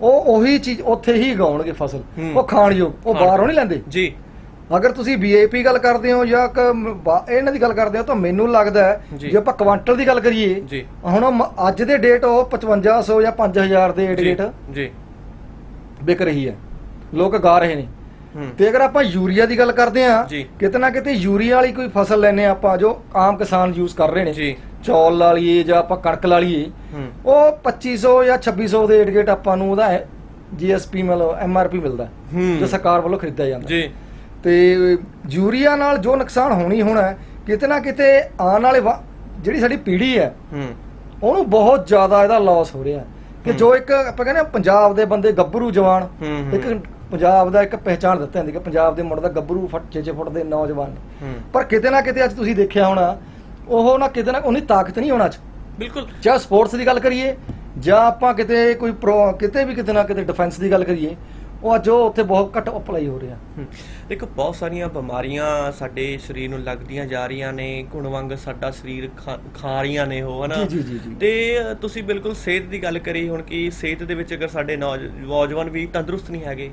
Speaker 2: ਉਹ ਉਹੀ ਚੀਜ਼ ਉੱਥੇ ਹੀ ਉਗਾਉਣਗੇ ਫਸਲ। ਉਹ ਖਾਣਯੋਗ ਉਹ
Speaker 1: ਖਾਣ-
Speaker 2: ਬਾਹਰੋਂ ਨਹੀਂ ਲੈਂਦੇ।
Speaker 1: ਜੀ।
Speaker 2: ਅਗਰ ਤੁਸੀਂ ਵੀਆਈਪੀ ਗੱਲ ਕਰਦੇ ਹੋ ਜਾਂ ਇਹਨਾਂ ਦੀ ਗੱਲ ਕਰਦੇ ਹੋ ਤਾਂ ਮੈਨੂੰ ਲੱਗਦਾ ਹੈ
Speaker 1: ਜੀ।
Speaker 2: ਆਪਾਂ ਕੁਆਂਟਲ ਦੀ ਗੱਲ ਕਰੀਏ ਹੁਣ ਉਹ ਅੱਜ ਦੇ ਡੇਟ ਉਹ 5500 ਜਾਂ 5000 ਦੇ ਡੇਟ
Speaker 1: ਜੀ
Speaker 2: ਵਿਕ ਰਹੀ ਹੈ। ਲੋਕ ਗਾ ਰਹੇ ਨੇ। ਤੇ ਅਗਰ ਆਪਾਂ ਯੂਰੀਆ ਦੀ ਗੱਲ ਕਰਦੇ ਆ। ਕਿਤੇ ਨਾ ਕਿਤੇ ਯੂਰੀਆ ਵਾਲੀ ਕੋਈ ਫਸਲ ਲੈਨੇ ਆਪਾਂ ਜੋ ਆਮ ਕਿਸਾਨ ਯੂਜ਼ ਕਰ ਰਹੇ ਨੇ।
Speaker 1: ਜੀ।
Speaker 2: ਚੌਲ ਲਾ ਲਈਏ ਜਾਂ ਆਪਾਂ ਕਣਕ ਲਾ ਲਈਏ ਉਹ 2500 ਜਾਂ 2600 ਦੇ ਏਡਗੇਟ ਆਪਾਂ ਨੂੰ ਉਹਦਾ ਜੀਐਸਪੀ ਮਤਲਬ ਐਮਆਰਪੀ ਮਿਲਦਾ ਜੋ ਸਰਕਾਰ ਵੱਲੋਂ ਖਰੀਦਿਆ ਜਾਂਦਾ।
Speaker 1: ਜੀ।
Speaker 2: ਤੇ ਯੂਰੀਆ ਨਾਲ ਜੋ ਨੁਕਸਾਨ ਹੋਣੀ ਹੋਣਾ ਕਿਤੇ ਨਾ ਕਿਤੇ ਆਉਣ ਵਾਲੇ ਜਿਹੜੀ ਸਾਡੀ ਪੀੜ੍ਹੀ ਹੈ ਉਹਨੂੰ ਬਹੁਤ ਜ਼ਿਆਦਾ ਇਹਦਾ ਲਾਸ ਹੋ ਰਿਹਾ ਕਿ। ਜੋ ਇੱਕ ਆਪਾਂ ਕਹਿੰਦੇ ਪੰਜਾਬ ਦੇ ਬੰਦੇ ਗੱਭਰੂ ਜਵਾਨ। ਇੱਕ ਪੰਜਾਬ ਦਾ ਇੱਕ ਪਹਿਚਾਣ ਦਿੱਤਾ ਜਾਂਦੀ ਕਿ ਪੰਜਾਬ ਦੇ ਮੁੰਡੇ ਦਾ ਗੱਭਰੂ ਫੱਟ 6 ਫੁੱਟ ਦੇ ਨੌਜਵਾਨ ਪਰ ਕਿਤੇ ਨਾ ਕਿਤੇ ਅੱਜ ਤੁਸੀਂ ਦੇਖਿਆ ਹੋਣਾ ਉਹ ਨਾ ਕਿਤੇ ਨਾ ਉਹਨੀ ਤਾਕਤ ਨਹੀਂ ਹੋਣਾ ਚ
Speaker 1: ਬਿਲਕੁਲ
Speaker 2: ਚਾਹੇ ਸਪੋਰਟਸ ਦੀ ਗੱਲ ਕਰੀਏ ਜਾਂ ਆਪਾਂ ਕਿਤੇ ਕੋਈ ਕਿਤੇ ਵੀ ਕਿਤੇ ਨਾ ਕਿਤੇ ਡਿਫੈਂਸ ਦੀ ਗੱਲ ਕਰੀਏ ਉਹ ਅੱਜ ਉਹ ਉੱਥੇ ਬਹੁਤ ਘੱਟ ਅਪਲਾਈ ਹੋ ਰਿਹਾ।
Speaker 1: ਦੇਖੋ ਬਹੁਤ ਸਾਰੀਆਂ ਬਿਮਾਰੀਆਂ ਸਾਡੇ ਸਰੀਰ ਨੂੰ ਲੱਗਦੀਆਂ ਜਾ ਰਹੀਆਂ ਨੇ ਗੁਣ ਵਾਂਗ ਸਾਡਾ ਸਰੀਰ ਖਾ ਰਹੀਆਂ ਨੇ ਉਹ ਹਨਾ
Speaker 2: ਜੀ, ਜੀ, ਜੀ, ਜੀ।
Speaker 1: ਤੇ ਤੁਸੀਂ ਬਿਲਕੁਲ ਸਿਹਤ ਦੀ ਗੱਲ ਕਰੀ ਹੁਣ ਕਿ ਸਿਹਤ ਦੇ ਵਿੱਚ ਅਗਰ ਸਾਡੇ ਨੌਜ- ਨੌਜਵਾਨ ਵੀ ਤੰਦਰੁਸਤ ਨਹੀਂ ਹੈਗੇ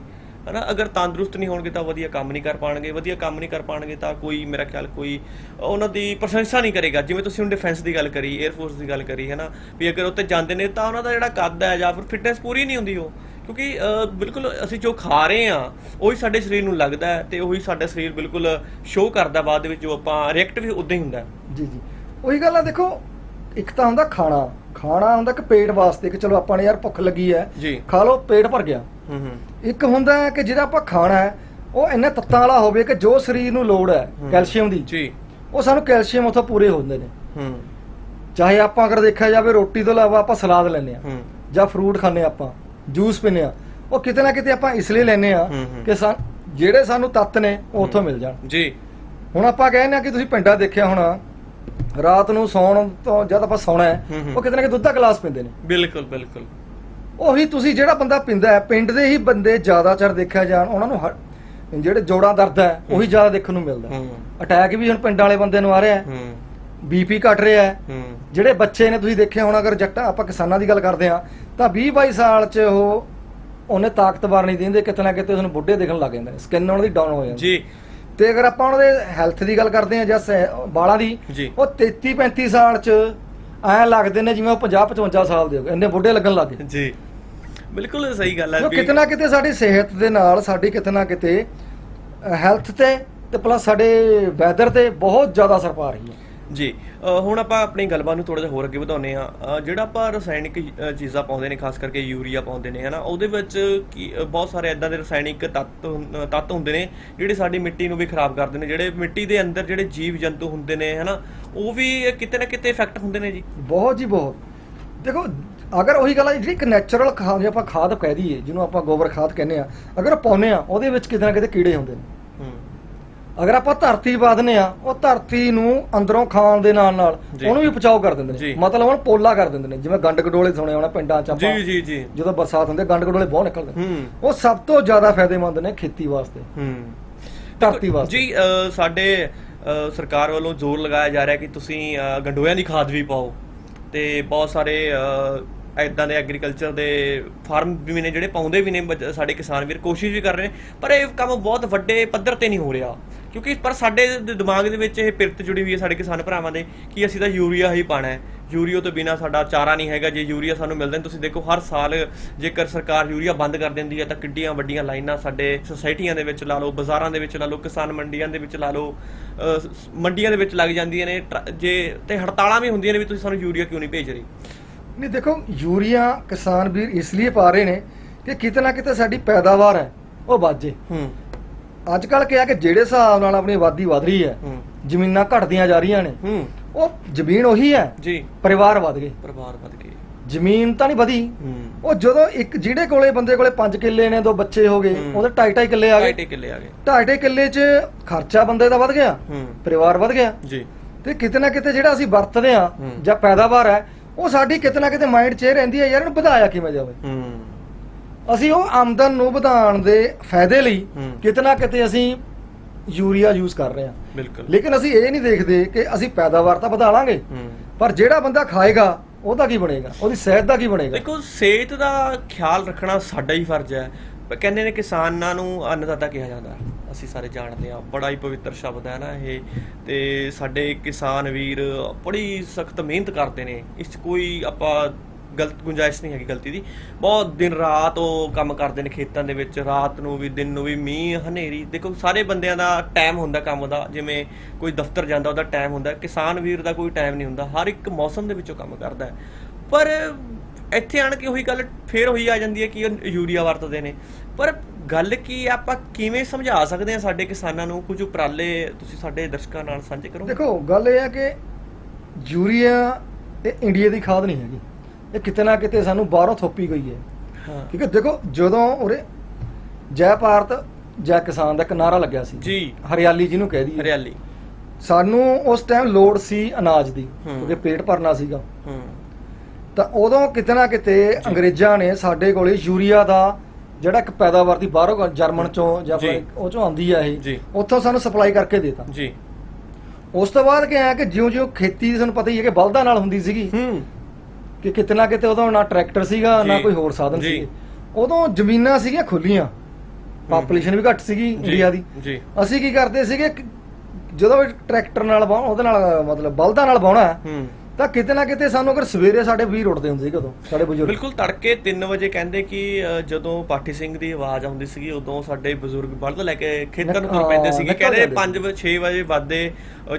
Speaker 1: ਹਨਾ? ਅਗਰ ਤੰਦਰੁਸਤ ਨਹੀਂ ਹੋਣਗੇ ਤਾਂ ਵਧੀਆ ਕੰਮ ਨਹੀਂ ਕਰ ਪਾਣਗੇ, ਵਧੀਆ ਕੰਮ ਨਹੀਂ ਕਰ ਪਾਣਗੇ ਤਾਂ ਕੋਈ ਮੇਰਾ ਖਿਆਲ ਕੋਈ ਉਹਨਾਂ ਦੀ ਪ੍ਰਸ਼ੰਸਾ ਨਹੀਂ ਕਰੇਗਾ। ਜਿਵੇਂ ਤੁਸੀਂ ਹੁਣ ਡਿਫੈਂਸ ਦੀ ਗੱਲ ਕਰੀ 에ਅਰ ਫੋਰਸ ਦੀ ਗੱਲ ਕਰੀ ਹੈ ਨਾ ਵੀ ਅਗਰ ਉੱਤੇ ਜਾਂਦੇ ਨੇ ਤਾਂ ਉਹਨਾਂ ਦਾ ਜਿਹੜਾ ਕੱਦ ਹੈ ਜਾਂ ਫਿਰ ਫਿਟਨੈਸ ਪੂਰੀ ਨਹੀਂ ਹੁੰਦੀ ਉਹ। ਕਿਉਂਕਿ ਬਿਲਕੁਲ ਅਸੀਂ ਜੋ ਖਾ ਰਹੇ ਆ ਉਹੀ ਸਾਡੇ ਸਰੀਰ ਨੂੰ ਲੱਗਦਾ ਹੈ ਤੇ ਉਹੀ ਸਾਡਾ ਸਰੀਰ ਬਿਲਕੁਲ ਸ਼ੋਅ ਕਰਦਾ ਬਾਅਦ ਵਿੱਚ ਜੋ ਆਪਾਂ ਰਿਐਕਟ ਵੀ ਉਦਾਂ ਹੀ ਹੁੰਦਾ
Speaker 2: ਜੀ ਜੀ। ਉਹੀ ਗੱਲ ਆ, ਦੇਖੋ, ਇੱਕ ਤਾਂ ਹੁੰਦਾ ਖਾਣਾ। ਖਾਣਾ ਹੁੰਦਾ ਕਿ ਪੇਟ ਵਾਸਤੇ ਕਿ ਚਲੋ ਆਪਾਂ ਨੇ ਯਾਰ ਭੁੱਖ ਲੱਗੀ ਹੈ ਖਾ ਲਓ ਪੇਟ ਭਰ ਗਿਆ।
Speaker 1: ਹੂੰ ਹੂੰ।
Speaker 2: ਇੱਕ ਹੁੰਦਾ ਹੈ ਕਿ ਜਿਹੜਾ ਆਪਾਂ ਖਾਣਾ ਹੈ ਉਹ ਇੰਨੇ ਤੱਤਾਂ ਵਾਲਾ ਹੋਵੇ ਕਿ ਜੋ ਸਰੀਰ ਨੂੰ ਲੋੜ ਹੈ। ਕੈਲਸ਼ੀਅਮ ਦੀ
Speaker 1: ਜੀ।
Speaker 2: ਉਹ ਸਾਨੂੰ ਕੈਲਸ਼ੀਅਮ ਉੱਥੋਂ ਪੂਰੇ ਹੁੰਦੇ ਨੇ।
Speaker 1: ਹੂੰ।
Speaker 2: ਚਾਹੇ ਆਪਾਂ ਅਗਰ ਦੇਖਿਆ ਜਾਵੇ ਰੋਟੀ ਤੋਂ ਇਲਾਵਾ ਆਪਾਂ ਸਲਾਦ ਲੈਂਦੇ ਆ
Speaker 1: ਹੂੰ।
Speaker 2: ਜਾਂ ਫਰੂਟ ਖਾਂਦੇ ਆਪਾਂ ਜੂਸ ਪੀਂਦੇ ਆ ਉਹ ਕਿਤੇ ਨਾ ਕਿਤੇ ਆਪਾਂ ਇਸ ਲਈ ਲੈਂਦੇ ਆ। ਕਿ ਜਿਹੜੇ ਸਾਨੂੰ ਤੱਤ ਨੇ ਉੱਥੋਂ ਮਿਲ ਜਾਣ।
Speaker 1: ਜੀ।
Speaker 2: ਹੁਣ ਆਪਾਂ ਕਹਿੰਦੇ ਆ ਕਿ ਤੁਸੀਂ ਪਿੰਡਾਂ ਦੇਖਿਆ ਹੋਣਾ ਰਾਤ ਨੂੰ ਸੌਣ ਤੋਂ ਜਦ ਆਪਾਂ ਸੌਣਾ ਹੈ। ਉਹ ਕਿਤੇ ਨਾ ਕਿਤੇ ਦੁੱਧ ਦਾ ਗਲਾਸ ਪੀਂਦੇ ਨੇ।
Speaker 1: ਬਿਲਕੁਲ ਬਿਲਕੁਲ।
Speaker 2: ਉਹੀ ਤੁਸੀਂ ਜਿਹੜਾ ਬੰਦਾ ਪੀਂਦਾ ਹੈ ਪਿੰਡ ਦੇ ਹੀ ਬੰਦੇ ਜ਼ਿਆਦਾਤਰ ਦੇਖਿਆ ਜਾਣ ਉਹਨਾਂ ਨੂੰ ਜਿਹੜੇ ਜੋੜਾਂ ਦਰਦ ਹੈ ਉਹੀ ਜ਼ਿਆਦਾ ਦੇਖਣ ਨੂੰ ਮਿਲਦਾ ਅਟੈਕ ਵੀ ਹੁਣ ਪਿੰਡ ਵਾਲੇ ਬੰਦੇ ਨੂੰ ਆ ਰਿਹਾ ਹੈ। ਬੀਪੀ ਘਟ ਰਿਹਾ ਹੈ। ਜਿਹੜੇ ਬੱਚੇ ਨੇ ਤੁਸੀਂ ਦੇਖਿਆ ਹੋਣਾ ਅਗਰ ਜੱਟਾਂ ਆਪਾਂ ਕਿਸਾਨਾਂ ਦੀ ਗੱਲ ਕਰਦੇ ਆ ਤਾਂ 20 22 ਸਾਲ 'ਚ ਉਹ ਉਹਨੇ ਤਾਕਤਵਰ ਨਹੀਂ ਦਿੰਦੇ ਕਿਤੇ ਨਾ ਕਿਤੇ ਉਹਨੂੰ ਬੁੱਢੇ ਦਿਖਣ ਲੱਗ ਜਾਂਦੇ ਸਕਿਨ ਉਹਨਾਂ ਦੀ ਡਾਊਨ ਹੋ ਜਾਂਦੀ
Speaker 1: ਜੀ।
Speaker 2: ਤੇ ਅਗਰ ਆਪਾਂ ਉਹਨਾਂ ਦੇ ਹੈਲਥ ਦੀ ਗੱਲ ਕਰਦੇ ਆ ਜਾਂ ਵਾਲਾਂ ਦੀ। ਉਹ 33 35 ਸਾਲ 'ਚ ਐ ਲੱਗਦੇ ਨੇ ਜਿਵੇਂ ਉਹ 50 55 ਸਾਲ ਦੇ ਹੋ ਗਏ ਇੰਨੇ ਬੁੱਢੇ ਲੱਗਣ ਲੱਗ ਗਏ।
Speaker 1: ਜੀ। ਬਿਲਕੁਲ ਸਹੀ ਗੱਲ ਹੈ ਵੀ-
Speaker 2: ਕਿਤੇ ਨਾ ਕਿਤੇ ਸਾਡੀ ਸਿਹਤ ਦੇ ਨਾਲ ਸਾਡੀ ਕਿਤੇ ਨਾ ਕਿਤੇ ਹੈਲਥ ਤੇ ਤੇ ਪਲੱਸ ਸਾਡੇ ਵੈਦਰ ਤੇ ਬਹੁਤ ਜ਼ਿਆਦਾ ਅਸਰ ਪਾ ਰਹੀ ਹੈ।
Speaker 1: ਜੀ। ਹੁਣ ਆਪਾਂ ਆਪਣੀ ਗੱਲਬਾਤ ਨੂੰ ਥੋੜਾ ਜਿਹਾ ਹੋਰ ਅੱਗੇ ਵਧਾਉਨੇ ਆ ਜਿਹੜਾ ਆਪਾਂ ਰਸਾਇਣਿਕ ਚੀਜ਼ਾਂ ਪਾਉਂਦੇ ਨੇ ਖਾਸ ਕਰਕੇ ਯੂਰੀਆ ਪਾਉਂਦੇ ਨੇ ਹਨਾ ਉਹਦੇ ਵਿੱਚ ਕੀ ਬਹੁਤ ਸਾਰੇ ਇਦਾਂ ਦੇ ਰਸਾਇਣਿਕ ਤੱਤ ਤੱਤ ਹੁੰਦੇ ਨੇ ਜਿਹੜੇ ਸਾਡੀ ਮਿੱਟੀ ਨੂੰ ਵੀ ਖਰਾਬ ਕਰਦੇ ਨੇ ਜਿਹੜੇ ਮਿੱਟੀ ਦੇ ਅੰਦਰ ਜਿਹੜੇ ਜੀਵ ਜੰਤੂ ਹੁੰਦੇ ਨੇ ਹਨਾ ਉਹ ਵੀ ਕਿਤੇ ਨਾ ਕਿਤੇ ਇਫੈਕਟ ਹੁੰਦੇ ਨੇ ਜੀ।
Speaker 2: ਬਹੁਤ ਜੀ ਬਹੁਤ। ਦੇਖੋ ਅਗਰ ਉਹੀ ਗੱਲ ਹੈ ਜਿਹੜੀ ਇੱਕ ਨੈਚੁਰਲ ਖਾਦ ਜੇ ਆਪਾਂ ਖਾਦ ਕਹਿ ਦਈਏ ਜਿਹਨੂੰ ਆਪਾਂ ਗੋਬਰ ਖਾਦ ਕਹਿੰਦੇ ਆ ਅਗਰ ਪਾਉਨੇ ਆ ਉਹਦੇ ਵਿੱਚ ਕਿਤੇ ਨਾ ਕਿਤੇ ਕੀੜੇ ਹੁੰਦੇ ਨੇ।
Speaker 1: ਹੂੰ।
Speaker 2: ਅਗਰ ਆਪਾਂ ਧਰਤੀ ਦਿੰਦੇ ਆ ਉਹ ਧਰਤੀ ਨੂੰ ਅੰਦਰੋਂ ਖਾਣ ਦੇ ਨਾਲ ਨਾਲ। ਉਹਨੂੰ ਵੀ ਬਚਾਓ ਕਰ ਦਿੰਦੇ। ਨੇ। ਮਤਲਬ ਉਹਨੂੰ ਪੋਲਾ ਕਰ ਦਿੰਦੇ ਨੇ। ਜਿਵੇਂ ਗੰਡ ਗਡੋਲੇ ਸੁਣੇ ਹੋਣਾ ਪਿੰਡਾਂ ਚ ਆਪਾਂ।
Speaker 1: ਜੀ ਜੀ ਜੀ।
Speaker 2: ਜਦੋਂ ਬਰਸਾਤ ਹੁੰਦੀ ਗੰਡ ਗਡੋਲੇ ਬਹੁਤ ਨਿਕਲਦੇ ਉਹ ਸਭ ਤੋਂ ਜ਼ਿਆਦਾ ਫਾਇਦੇਮੰਦ ਨੇ ਖੇਤੀ ਵਾਸਤੇ।
Speaker 1: ਹੂੰ।
Speaker 2: ਧਰਤੀ ਵਾਸਤੇ।
Speaker 1: ਜੀ ਸਾਡੇ ਸਰਕਾਰ ਵੱਲੋਂ ਜ਼ੋਰ ਲਗਾਇਆ ਜਾ ਰਿਹਾ ਕਿ ਤੁਸੀਂ ਗੰਡੋਇਆਂ ਦੀ ਖਾਦ ਵੀ ਪਾਓ। ਤੇ ਬਹੁਤ ਸਾਰੇ ਐਦਾਂ ਦੇ ਐਗਰੀਕਲਚਰ ਦੇ ਫਾਰਮ ਵੀ ਨੇ ਜਿਹੜੇ ਪਾਉਂਦੇ ਵੀ ਨੇ, ਬੱਚ- ਸਾਡੇ ਕਿਸਾਨ ਵੀਰ ਕੋਸ਼ਿਸ਼ ਵੀ ਕਰ ਰਹੇ ਨੇ, ਪਰ ਇਹ ਕੰਮ ਬਹੁਤ ਵੱਡੇ ਪੱਧਰ ਤੇ ਨਹੀਂ ਹੋ ਰਿਹਾ। ਕਿਉਂਕਿ ਪਰ ਸਾਡੇ ਦਿਮਾਗ ਦੇ ਵਿੱਚ ਇਹ ਪਿਰਤ ਜੁੜੀ ਹੋਈ ਹੈ ਸਾਡੇ ਕਿਸਾਨ ਭਰਾਵਾਂ ਦੇ ਕਿ ਅਸੀਂ ਤਾਂ ਯੂਰੀਆ ਹੀ ਪਾਣਾ ਹੈ। ਯੂਰੀਆ ਤੋਂ ਬਿਨਾ ਸਾਡਾ ਚਾਰਾ ਨਹੀਂ ਹੈਗਾ। ਜੇ ਯੂਰੀਆ ਸਾਨੂੰ ਮਿਲਦਾ ਤੁਸੀਂ ਦੇਖੋ ਹਰ ਸਾਲ ਜੇਕਰ ਸਰਕਾਰ ਯੂਰੀਆ ਬੰਦ ਕਰ ਦਿੰਦੀ ਹੈ, ਤਾਂ ਕਿੱਡੀਆਂ ਵੱਡੀਆਂ ਲਾਈਨਾਂ ਸਾਡੇ ਸੁਸਾਇਟੀਆਂ ਦੇ ਵਿੱਚ ਲਾ ਲਓ, ਬਾਜ਼ਾਰਾਂ ਦੇ ਵਿੱਚ ਲਾ ਲਓ, ਕਿਸਾਨ ਮੰਡੀਆਂ ਦੇ ਵਿੱਚ ਲਾ ਲਓ ਮੰਡੀਆਂ ਦੇ ਵਿੱਚ ਲੱਗ ਜਾਂਦੀਆਂ ਨੇ। ਟਰ- ਜੇ ਤੇ ਹੜਤਾਲਾਂ ਵੀ ਹੁੰਦੀਆਂ ਨੇ ਵੀ ਤੁਸੀਂ ਸਾਨੂੰ ਯੂਰੀਆ ਕਿਉਂ ਨਹੀਂ ਭੇਜ ਰਹੇ?
Speaker 2: ਨਹੀਂ ਦੇਖੋ ਯੂਰੀਆ ਕਿਸਾਨ ਵੀਰ ਇਸ ਲਈ ਪਾ ਰਹੇ ਨੇ ਕਿ ਕਿਤੇ ਨਾ ਕਿਤੇ ਸਾਡੀ ਪੈਦਾਵਾਰ ਹੈ ਉਹ ਵੱਜੇ
Speaker 1: ਹੂੰ।
Speaker 2: ਅੱਜ ਕੱਲ ਕਿਹਾ ਕਿ ਜਿਹੜੇ ਹਿਸਾਬ ਨਾਲ ਆਪਣੀ ਆਬਾਦੀ ਵਧ ਰਹੀ ਹੈ ਜ਼ਮੀਨਾਂ ਘਟਦੀਆਂ ਜਾ ਰਹੀਆਂ ਨੇ
Speaker 1: ਹੂੰ।
Speaker 2: ਉਹ ਜ਼ਮੀਨ ਉਹੀ ਹੈ
Speaker 1: ਜੀ।
Speaker 2: ਪਰਿਵਾਰ ਵਧ ਗਏ।
Speaker 1: ਪਰਿਵਾਰ ਵੱਧ ਗਏ।
Speaker 2: ਜ਼ਮੀਨ ਤਾਂ ਨਹੀਂ ਵਧੀ। ਉਹ ਜਦੋਂ ਇੱਕ ਜਿਹੜੇ ਕੋਲੇ ਬੰਦੇ ਕੋਲੇ 5 ਕਿੱਲੇ ਨੇ ਦੋ ਬੱਚੇ ਹੋ ਗਏ। ਉਹਦੇ 2.5 ਕਿੱਲੇ ਆ ਗਏ।
Speaker 1: ਢਾਈ ਕਿੱਲੇ ਆ ਗਏ।
Speaker 2: 2.5 ਕਿੱਲੇ 'ਚ ਖਰਚਾ ਬੰਦੇ ਦਾ ਵਧ ਗਿਆ ਪਰਿਵਾਰ ਵਧ ਗਿਆ।
Speaker 1: ਜੀ।
Speaker 2: ਤੇ ਕਿਤੇ ਨਾ ਕਿਤੇ ਜਿਹੜਾ ਅਸੀਂ ਵਰਤਦੇ ਆ। ਜਾਂ ਪੈਦਾਵਾਰ ਹੈ ਉਹ ਸਾਡੀ ਕਿਤੇ ਨਾ ਕਿਤੇ ਮਾਈਂਡ 'ਚ ਇਹ ਰਹਿੰਦੀ ਹੈ ਯਾਰ ਇਹਨੂੰ ਵਧਾਇਆ ਕਿਵੇਂ ਜਾਵੇ?
Speaker 1: ਹੂੰ।
Speaker 2: ਅਸੀਂ ਉਹ ਆਮਦਨ ਨੂੰ ਵਧਾਉਣ ਦੇ ਫਾਇਦੇ ਲਈ
Speaker 1: ਹੂੰ।
Speaker 2: ਕਿਤੇ ਨਾ ਕਿਤੇ ਅਸੀਂ ਯੂਰੀਆ ਯੂਜ਼ ਕਰ ਰਹੇ ਹਾਂ।
Speaker 1: ਬਿਲਕੁਲ।
Speaker 2: ਲੇਕਿਨ ਅਸੀਂ ਇਹ ਨਹੀਂ ਦੇਖਦੇ ਕਿ ਅਸੀਂ ਪੈਦਾਵਾਰ ਤਾਂ ਵਧਾ ਲਾਂਗੇ
Speaker 1: ਹੂੰ।
Speaker 2: ਪਰ ਜਿਹੜਾ ਬੰਦਾ ਖਾਏਗਾ ਉਹਦਾ ਕੀ ਬਣੇਗਾ? ਉਹਦੀ ਸਿਹਤ ਦਾ ਕੀ ਬਣੇਗਾ?
Speaker 1: ਦੇਖੋ ਸਿਹਤ ਦਾ ਖਿਆਲ ਰੱਖਣਾ ਸਾਡਾ ਹੀ ਫਰਜ਼ ਹੈ। ਪਰ ਕਹਿੰਦੇ ਨੇ ਕਿਸਾਨਾਂ ਨੂੰ ਅੰਨਦਾਤਾ ਕਿਹਾ ਜਾਂਦਾ। ਹੈ। ਅਸੀਂ ਸਾਰੇ ਜਾਣਦੇ ਆ ਬੜਾ ਹੀ ਪਵਿੱਤਰ ਸ਼ਬਦ ਹੈ ਨਾ ਇਹ। ਤੇ ਸਾਡੇ ਕਿਸਾਨ ਵੀਰ ਬੜੀ ਸਖਤ ਮਿਹਨਤ ਕਰਦੇ ਨੇ। ਇਸ 'ਚ ਕੋਈ ਆਪਾਂ ਗਲਤ ਗੁੰਜਾਇਸ਼ ਨਹੀਂ ਹੈਗੀ ਗਲਤੀ ਦੀ। ਬਹੁਤ ਦਿਨ ਰਾਤ ਉਹ ਕੰਮ ਕਰਦੇ ਨੇ ਖੇਤਾਂ ਦੇ ਵਿੱਚ। ਰਾਤ ਨੂੰ ਵੀ, ਦਿਨ ਨੂੰ ਵੀ ਮੀਂਹ, ਹਨੇਰੀ। ਦੇਖੋ, ਸਾਰੇ ਬੰਦਿਆਂ ਦਾ ਟਾਈਮ ਹੁੰਦਾ ਕੰਮ ਦਾ। ਜਿਵੇਂ ਕੋਈ ਦਫ਼ਤਰ ਜਾਂਦਾ, ਉਹਦਾ ਟਾਈਮ ਹੁੰਦਾ। ਕਿਸਾਨ ਵੀਰ ਦਾ ਕੋਈ ਟਾਈਮ ਨਹੀਂ ਹੁੰਦਾ। ਹਰ ਇੱਕ ਮੌਸਮ ਦੇ ਵਿੱਚੋਂ ਕੰਮ ਕਰਦਾ ਪਰ ਇੱਥੇ ਆਣ ਕੇ ਉਹੀ ਗੱਲ ਫੇਰ ਹੋਈ ਆ ਜਾਂਦੀ ਹੈ ਕਿ ਉਹ ਯੂਰੀਆ ਵਰਤਦੇ ਨੇ। ਪਰ ਗੱਲ ਕੀ ਹੈ, ਆਪਾਂ ਕਿਵੇਂ ਸਮਝਾ ਸਕਦੇ ਹਾਂ ਸਾਡੇ ਕਿਸਾਨਾਂ ਨੂੰ? ਕੁਝ ਉਪਰਾਲੇ ਤੁਸੀਂ ਸਾਡੇ ਦਰਸ਼ਕਾਂ ਨਾਲ ਸਾਂਝੇ ਕਰੋ
Speaker 2: ਦੇਖੋ ਗੱਲ ਇਹ ਹੈ ਕਿ ਯੂਰੀਆ ਇਹ ਇੰਡੀਆ ਦੀ ਖਾਦ ਨਹੀਂ ਹੈਗੀ। ਇਹ ਕਿਤੇ ਨਾ ਕਿਤੇ ਸਾਨੂੰ ਬਾਹਰੋਂ ਥੋਪੀ ਗਈ ਹੈ।
Speaker 1: ਹਾਂ।
Speaker 2: ਕਿਉਂਕਿ ਦੇਖੋ ਜਦੋਂ ਉਰੇ ਜੈ ਭਾਰਤ ਜੈ ਕਿਸਾਨ ਦਾ ਇੱਕ ਨਾਰਾ ਲੱਗਿਆ ਸੀ।
Speaker 1: ਜੀ।
Speaker 2: ਹਰਿਆਲੀ ਜਿਹਨੂੰ ਕਹਿ ਦਈਏ।
Speaker 1: ਹਰਿਆਲੀ।
Speaker 2: ਸਾਨੂੰ ਉਸ ਟਾਈਮ ਲੋੜ ਸੀ ਅਨਾਜ ਦੀ
Speaker 1: ਹੂੰ।
Speaker 2: ਕਿਉਂਕਿ ਪੇਟ ਭਰਨਾ ਸੀਗਾ।
Speaker 1: ਹੂੰ।
Speaker 2: ਤਾਂ ਉਦੋਂ ਕਿਤੇ ਨਾ ਕਿਤੇ ਅੰਗਰੇਜ਼ਾਂ ਨੇ ਸਾਡੇ ਕੋਲੇ ਯੂਰੀਆ ਦਾ ਜਿਹੜਾ ਇੱਕ ਪੈਦਾਵਾਰ ਦੀ ਬਾਹਰੋਂ ਜਰਮਨ ਚੋਂ ਜਾਂ
Speaker 1: ਜੀ।
Speaker 2: ਫਿਰ ਉਹ ਚੋਂ ਆਉਂਦੀ ਆ ਇਹ। ਉੱਥੋਂ ਸਾਨੂੰ ਸਪਲਾਈ ਕਰਕੇ ਦੇਤਾ।
Speaker 1: ਜੀ।
Speaker 2: ਉਸ ਤੋਂ ਬਾਅਦ ਕੀ ਆ ਕਿ ਜਿਉਂ-ਜਿਉਂ ਖੇਤੀ ਦੀ ਤੁਹਾਨੂੰ ਪਤਾ ਹੀ ਹੈ ਕਿ ਬਲਦਾਂ ਨਾਲ ਹੁੰਦੀ ਸੀਗੀ।
Speaker 1: ਹੂੰ।
Speaker 2: ਕਿ ਕਿਤੇ ਨਾ ਕਿਤੇ ਉਦੋਂ ਨਾ ਟਰੈਕਟਰ ਸੀਗਾ ਨਾ
Speaker 1: ਜੀ।
Speaker 2: ਕੋਈ ਹੋਰ ਸਾਧਨ
Speaker 1: ਜੀ।
Speaker 2: ਸੀਗੇ। ਉਦੋਂ ਜ਼ਮੀਨਾਂ ਸੀਗੀਆਂ ਖੁੱਲੀਆਂ ਪਾਪੂਲੇਸ਼ਨ ਵੀ ਘੱਟ ਸੀਗੀ ਇੰਡੀਆ ਦੀ।
Speaker 1: ਜੀ।
Speaker 2: ਅਸੀਂ ਕੀ ਕਰਦੇ ਸੀਗੇ ਕਿ ਜਦੋਂ ਵੀ ਟਰੈਕਟਰ ਨਾਲ ਵਾਹ- ਉਹਦੇ ਨਾਲ ਮਤਲਬ ਬਲਦਾਂ ਨਾਲ ਵਾਹੁਣਾ
Speaker 1: ਹੂੰ।
Speaker 2: ਤਾਂ ਕਿਤੇ ਨਾ ਕਿਤੇ ਸਾਨੂੰ ਅਗਰ ਸਵੇਰੇ ਸਾਡੇ ਵੀਰ ਉੱਠਦੇ ਹੁੰਦੇ ਸੀਗੇ ਉਦੋਂ ਸਾਡੇ ਬਜ਼ੁਰਗ।
Speaker 1: ਬਿਲਕੁਲ ਤੜਕੇ 3 ਵਜੇ ਕਹਿੰਦੇ ਕਿ ਜਦੋਂ ਪਾਠੀ ਸਿੰਘ ਦੀ ਆਵਾਜ਼ ਆਉਂਦੀ ਸੀਗੀ ਉਦੋਂ ਸਾਡੇ ਬਜ਼ੁਰਗ ਬਲਦ ਲੈ ਕੇ ਖੇਤਾਂ ਨੂੰ ਤੁਰ ਪੈਂਦੇ ਸੀਗੇ। ਕਹਿੰਦੇ
Speaker 2: ਜਾਂਦੇ
Speaker 1: 5 6 ਵਜੇ ਵਾਦੇ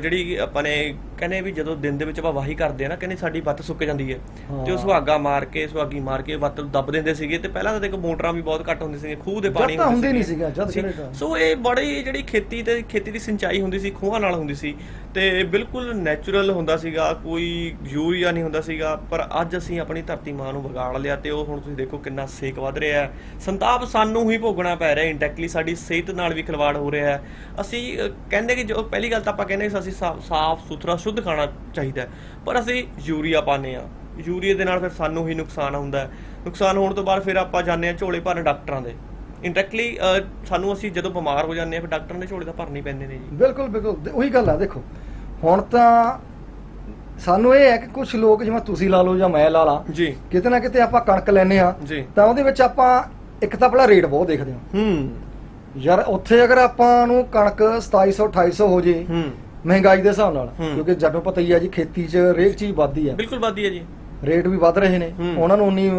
Speaker 1: ਜਿਹੜੀ ਆਪਾਂ ਨੇ ਕਹਿੰਦੇ ਵੀ ਜਦੋਂ ਦਿਨ ਦੇ ਵਿੱਚ ਆਪਾਂ ਵਾਹੀ ਕਰਦੇ ਆ ਨਾ ਕਹਿੰਦੇ ਸਾਡੀ ਵੱਤ ਸੁੱਕ ਜਾਂਦੀ ਹੈ ਤੇ ਉਹ। ਸੁਹਾਗਾ ਮਾਰ ਕੇ ਸੁਹਾਗੀ ਮਾਰ ਕੇ ਵੱਤ ਨੂੰ ਦੱਬ ਦਿੰਦੇ ਸੀਗੇ ਤੇ ਪਹਿਲਾਂ ਤਾਂ ਦੇਖੋ ਮੋਟਰਾਂ ਵੀ ਬਹੁਤ ਘੱਟ ਹੁੰਦੀਆਂ ਸੀਗੀਆਂ ਖੂਹ ਦੇ ਪਾਣੀ
Speaker 2: ਹੁੰਦੇ ਨਹੀਂ
Speaker 1: ਸੀਗੇ।
Speaker 2: ਜਦ
Speaker 1: ਸੀ। ਸੋ ਇਹ ਬੜੀ ਜਿਹੜੀ ਖੇਤੀ ਤੇ ਖੇਤੀ ਦੀ ਸਿੰਚਾਈ ਹੁੰਦੀ ਸੀ ਖੂਹਾਂ ਨਾਲ ਹੁੰਦੀ ਸੀ ਤੇ ਬਿਲਕੁਲ ਨੈਚੁਰਲ ਹੁੰਦਾ ਸੀਗਾ ਕੋਈ ਯੂਰੀਆ ਨਹੀਂ ਹੁੰਦਾ ਸੀਗਾ ਪਰ ਅੱਜ ਅਸੀਂ ਆਪਣੀ ਧਰਤੀ ਮਾਂ ਨੂੰ ਵਿਗਾੜ ਲਿਆ ਤੇ ਉਹ ਹੁਣ ਤੁਸੀਂ ਦੇਖੋ ਕਿੰਨਾ ਸੇਕ ਵੱਧ ਰਿਹਾ ਹੈ ਸੰਤਾਪ ਸਾਨੂੰ ਹੀ ਭੋਗਣਾ ਪੈ ਰਿਹਾ ਇੰਡੈਕਟਲੀ ਸਾਡੀ ਸਿਹਤ ਨਾਲ ਵੀ ਖਿਲਵਾੜ ਹੋ ਰਿਹਾ ਹੈ ਅਸੀਂ ਕਹਿੰਦੇ ਕਿ ਜੋ ਪਹਿਲੀ ਗੱਲ ਤਾਂ ਆਪਾਂ ਕਹਿੰਦੇ ਕਿ ਅਸੀਂ ਸਾਫ਼ ਸੁਥਰਾ ਸ਼ੁੱਧ ਖਾਣਾ ਚਾਹੀਦਾ ਪਰ ਅਸੀਂ ਯੂਰੀਆ ਪਾਉਂਦੇ ਆ ਯੂਰੀਆ ਦੇ ਨਾਲ ਫਿਰ ਸਾਨੂੰ ਹੀ ਨੁਕਸਾਨ ਹੁੰਦਾ ਹੈ। ਨੁਕਸਾਨ ਹੋਣ ਤੋਂ ਬਾਅਦ ਫਿਰ ਆਪਾਂ ਜਾਂਦੇ ਆ ਝੋਲੇ ਭਰਨ ਡਾਕਟਰਾਂ ਦੇ। ਇੰਡਾਇਰੈਕਟਲੀ ਸਾਨੂੰ ਅਸੀਂ ਜਦੋਂ ਬਿਮਾਰ ਹੋ ਜਾਂਦੇ ਆ ਫਿਰ ਡਾਕਟਰਾਂ ਦੇ ਝੋਲੇ ਤਾਂ ਭਰਨੇ ਪੈਂਦੇ ਨੇ ਜੀ।
Speaker 2: ਬਿਲਕੁਲ ਬਿਲਕੁਲ। ਉਹੀ ਗੱਲ ਆ ਦੇਖੋ। ਹੁਣ ਤਾਂ ਸਾਨੂੰ ਇਹ ਹੈ ਕਿ ਕੁਝ ਲੋਕ ਜਿਵੇਂ ਤੁਸੀਂ ਲਾ ਲਓ ਜਾਂ ਮੈਂ ਲਾ ਲਾ
Speaker 1: ਜੀ।
Speaker 2: ਕਿਤੇ ਨਾ ਕਿਤੇ ਆਪਾਂ ਕਣਕ ਲੈਨੇ ਆ ਤਾਂ ਉਹਦੇ ਵਿੱਚ ਆਪਾਂ ਇੱਕ ਤਾਂ ਪਹਿਲਾਂ ਰੇਟ ਬਹੁਤ ਦੇਖਦੇ ਹਾਂ।
Speaker 1: ਹੂੰ।
Speaker 2: ਯਾਰ ਉੱਥੇ ਅਗਰ ਆਪਾਂ ਨੂੰ ਕਣਕ 2700 2800 ਹੋ ਜੇ
Speaker 1: ਹੂੰ।
Speaker 2: ਮਹਿੰਗਾਈ ਦੇ ਹਿਸਾਬ ਨਾਲ। ਕਿਉਂਕਿ ਜਦੋਂ ਪਤਾ ਹੀ ਆ ਜੀ ਖੇਤੀ 'ਚ ਹਰੇਕ ਚੀਜ਼ ਵੱਧਦੀ ਹੈ
Speaker 1: ਬਿਲਕੁਲ ਵਾਦੀ ਹੈ ਜੀ।
Speaker 2: ਰੇਟ ਵੀ ਵੱਧ ਰਹੇ ਨੇ। ਉਹਨਾਂ ਨੂੰ ਉਨੀ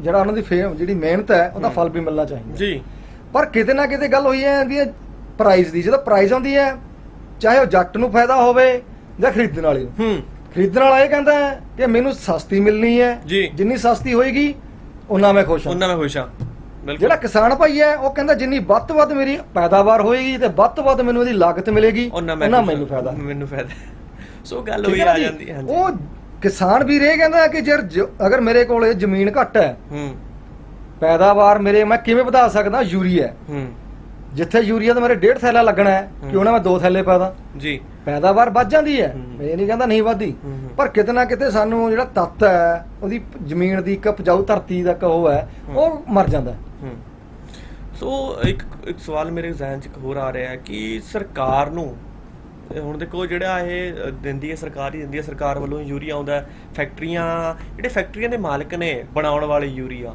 Speaker 2: ਜਿਹੜਾ ਉਹਨਾਂ ਦੀ ਫੇ- ਜਿਹੜੀ ਮਿਹਨਤ ਹੈ ਉਹਦਾ ਫਲ ਵੀ ਮਿਲਣਾ ਚਾਹੀਦਾ।
Speaker 1: ਜੀ।
Speaker 2: ਪਰ ਕਿਤੇ ਨਾ ਕਿਤੇ ਗੱਲ ਹੋਈ ਹੈ ਵੀ ਪ੍ਰਾਈਸ ਦੀ ਜਦੋਂ ਪ੍ਰਾਈਸ ਆਉਂਦੀ ਹੈ ਚਾਹੇ ਉਹ ਜੱਟ ਨੂੰ ਫਾਇਦਾ ਹੋਵੇ ਜਾਂ ਖਰੀਦਣ ਵਾਲੇ ਨੂੰ।
Speaker 1: ਹੂੰ।
Speaker 2: ਖਰੀਦਣ ਵਾਲਾ ਇਹ ਕਹਿੰਦਾ ਹੈ ਕਿ ਮੈਨੂੰ ਸਸਤੀ ਮਿਲਣੀ ਹੈ। ਜਿੰਨੀ ਸਸਤੀ ਹੋਏਗੀ ਉਨਾ ਮੈਂ ਖੁਸ਼ ਹਾਂ।
Speaker 1: ਉਹਨਾਂ ਮੈਂ ਖੁਸ਼ ਹਾਂ।
Speaker 2: ਜਿਹੜਾ ਕਿਸਾਨ ਭਾਈ ਹੈ ਉਹ ਕਹਿੰਦਾ ਜਿੰਨੀ ਵੱਧ ਤੋਂ ਵੱਧ ਮੇਰੀ ਪੈਦਾਵਾਰ ਹੋਏਗੀ ਤੇ ਵੱਧ ਤੋਂ ਵੱਧ ਮੈਨੂੰ ਇਹਦੀ ਲਾਗਤ ਮਿਲੇਗੀ
Speaker 1: ਉਹਨਾਂ।
Speaker 2: ਮੈਨੂੰ ਫਾਇਦਾ।
Speaker 1: ਮੈਨੂੰ ਫਾਇਦਾ। ਸੋ ਗੱਲ ਹੋਈ ਆ? ਜਾਂਦੀ ਹੈ
Speaker 2: ਉਹ ਕਿਸਾਨ ਵੀਰ ਇਹ ਕਹਿੰਦਾ ਕਿ ਜ- ਅਗਰ ਮੇਰੇ ਕੋਲ ਜ਼ਮੀਨ ਘੱਟ ਹੈ
Speaker 1: ਹੂੰ।
Speaker 2: ਪੈਦਾਵਾਰ ਮੇਰੇ ਮੈਂ ਕਿਵੇਂ ਵਧਾ ਸਕਦਾ? ਯੂਰੀਆ
Speaker 1: ਹੂੰ।
Speaker 2: ਜਿੱਥੇ ਯੂਰੀਆ ਤਾਂ ਮੇਰੇ ਡੇਢ ਥੈਲਾ ਲੱਗਣਾ ਹੈ ਕਿਉਂ ਨਾ ਮੈਂ ਦੋ ਥੈਲੇ ਪਾਦਾ
Speaker 1: ਜੀ।
Speaker 2: ਪੈਦਾਵਾਰ ਵੱਧ ਜਾਂਦੀ ਹੈ। ਮੈਂ ਇਹ ਨਹੀਂ ਕਹਿੰਦਾ ਨਹੀਂ ਵੱਧਦੀ। ਪਰ ਕਿਤੇ ਨਾ ਕਿਤੇ ਸਾਨੂੰ ਜਿਹੜਾ ਤੱਤ ਹੈ ਉਹਦੀ ਜ਼ਮੀਨ ਦੀ ਇੱਕ ਉਪਜਾਊ ਧਰਤੀ ਦਾ ਇੱਕ ਉਹ ਹੈ ਉਹ ਮਰ ਜਾਂਦਾ
Speaker 1: ਸੋ, ਇੱਕ ਇੱਕ ਸਵਾਲ ਮੇਰੇ ਜ਼ਿਹਨ 'ਚ ਇੱਕ ਹੋਰ ਆ ਰਿਹਾ ਹੈ ਕਿ ਸਰਕਾਰ ਨੂੰ ਹੁਣ ਦੇਖੋ ਜਿਹੜਾ ਇਹ ਦਿੰਦੀ ਹੈ ਸਰਕਾਰ ਹੀ ਦਿੰਦੀ ਹੈ, ਸਰਕਾਰ ਵੱਲੋਂ ਯੂਰੀਆ ਆਉਂਦਾ ਫੈਕਟਰੀਆਂ, ਜਿਹੜੇ ਫੈਕਟਰੀਆਂ ਦੇ ਮਾਲਕ ਨੇ ਬਣਾਉਣ ਵਾਲੇ ਯੂਰੀਆ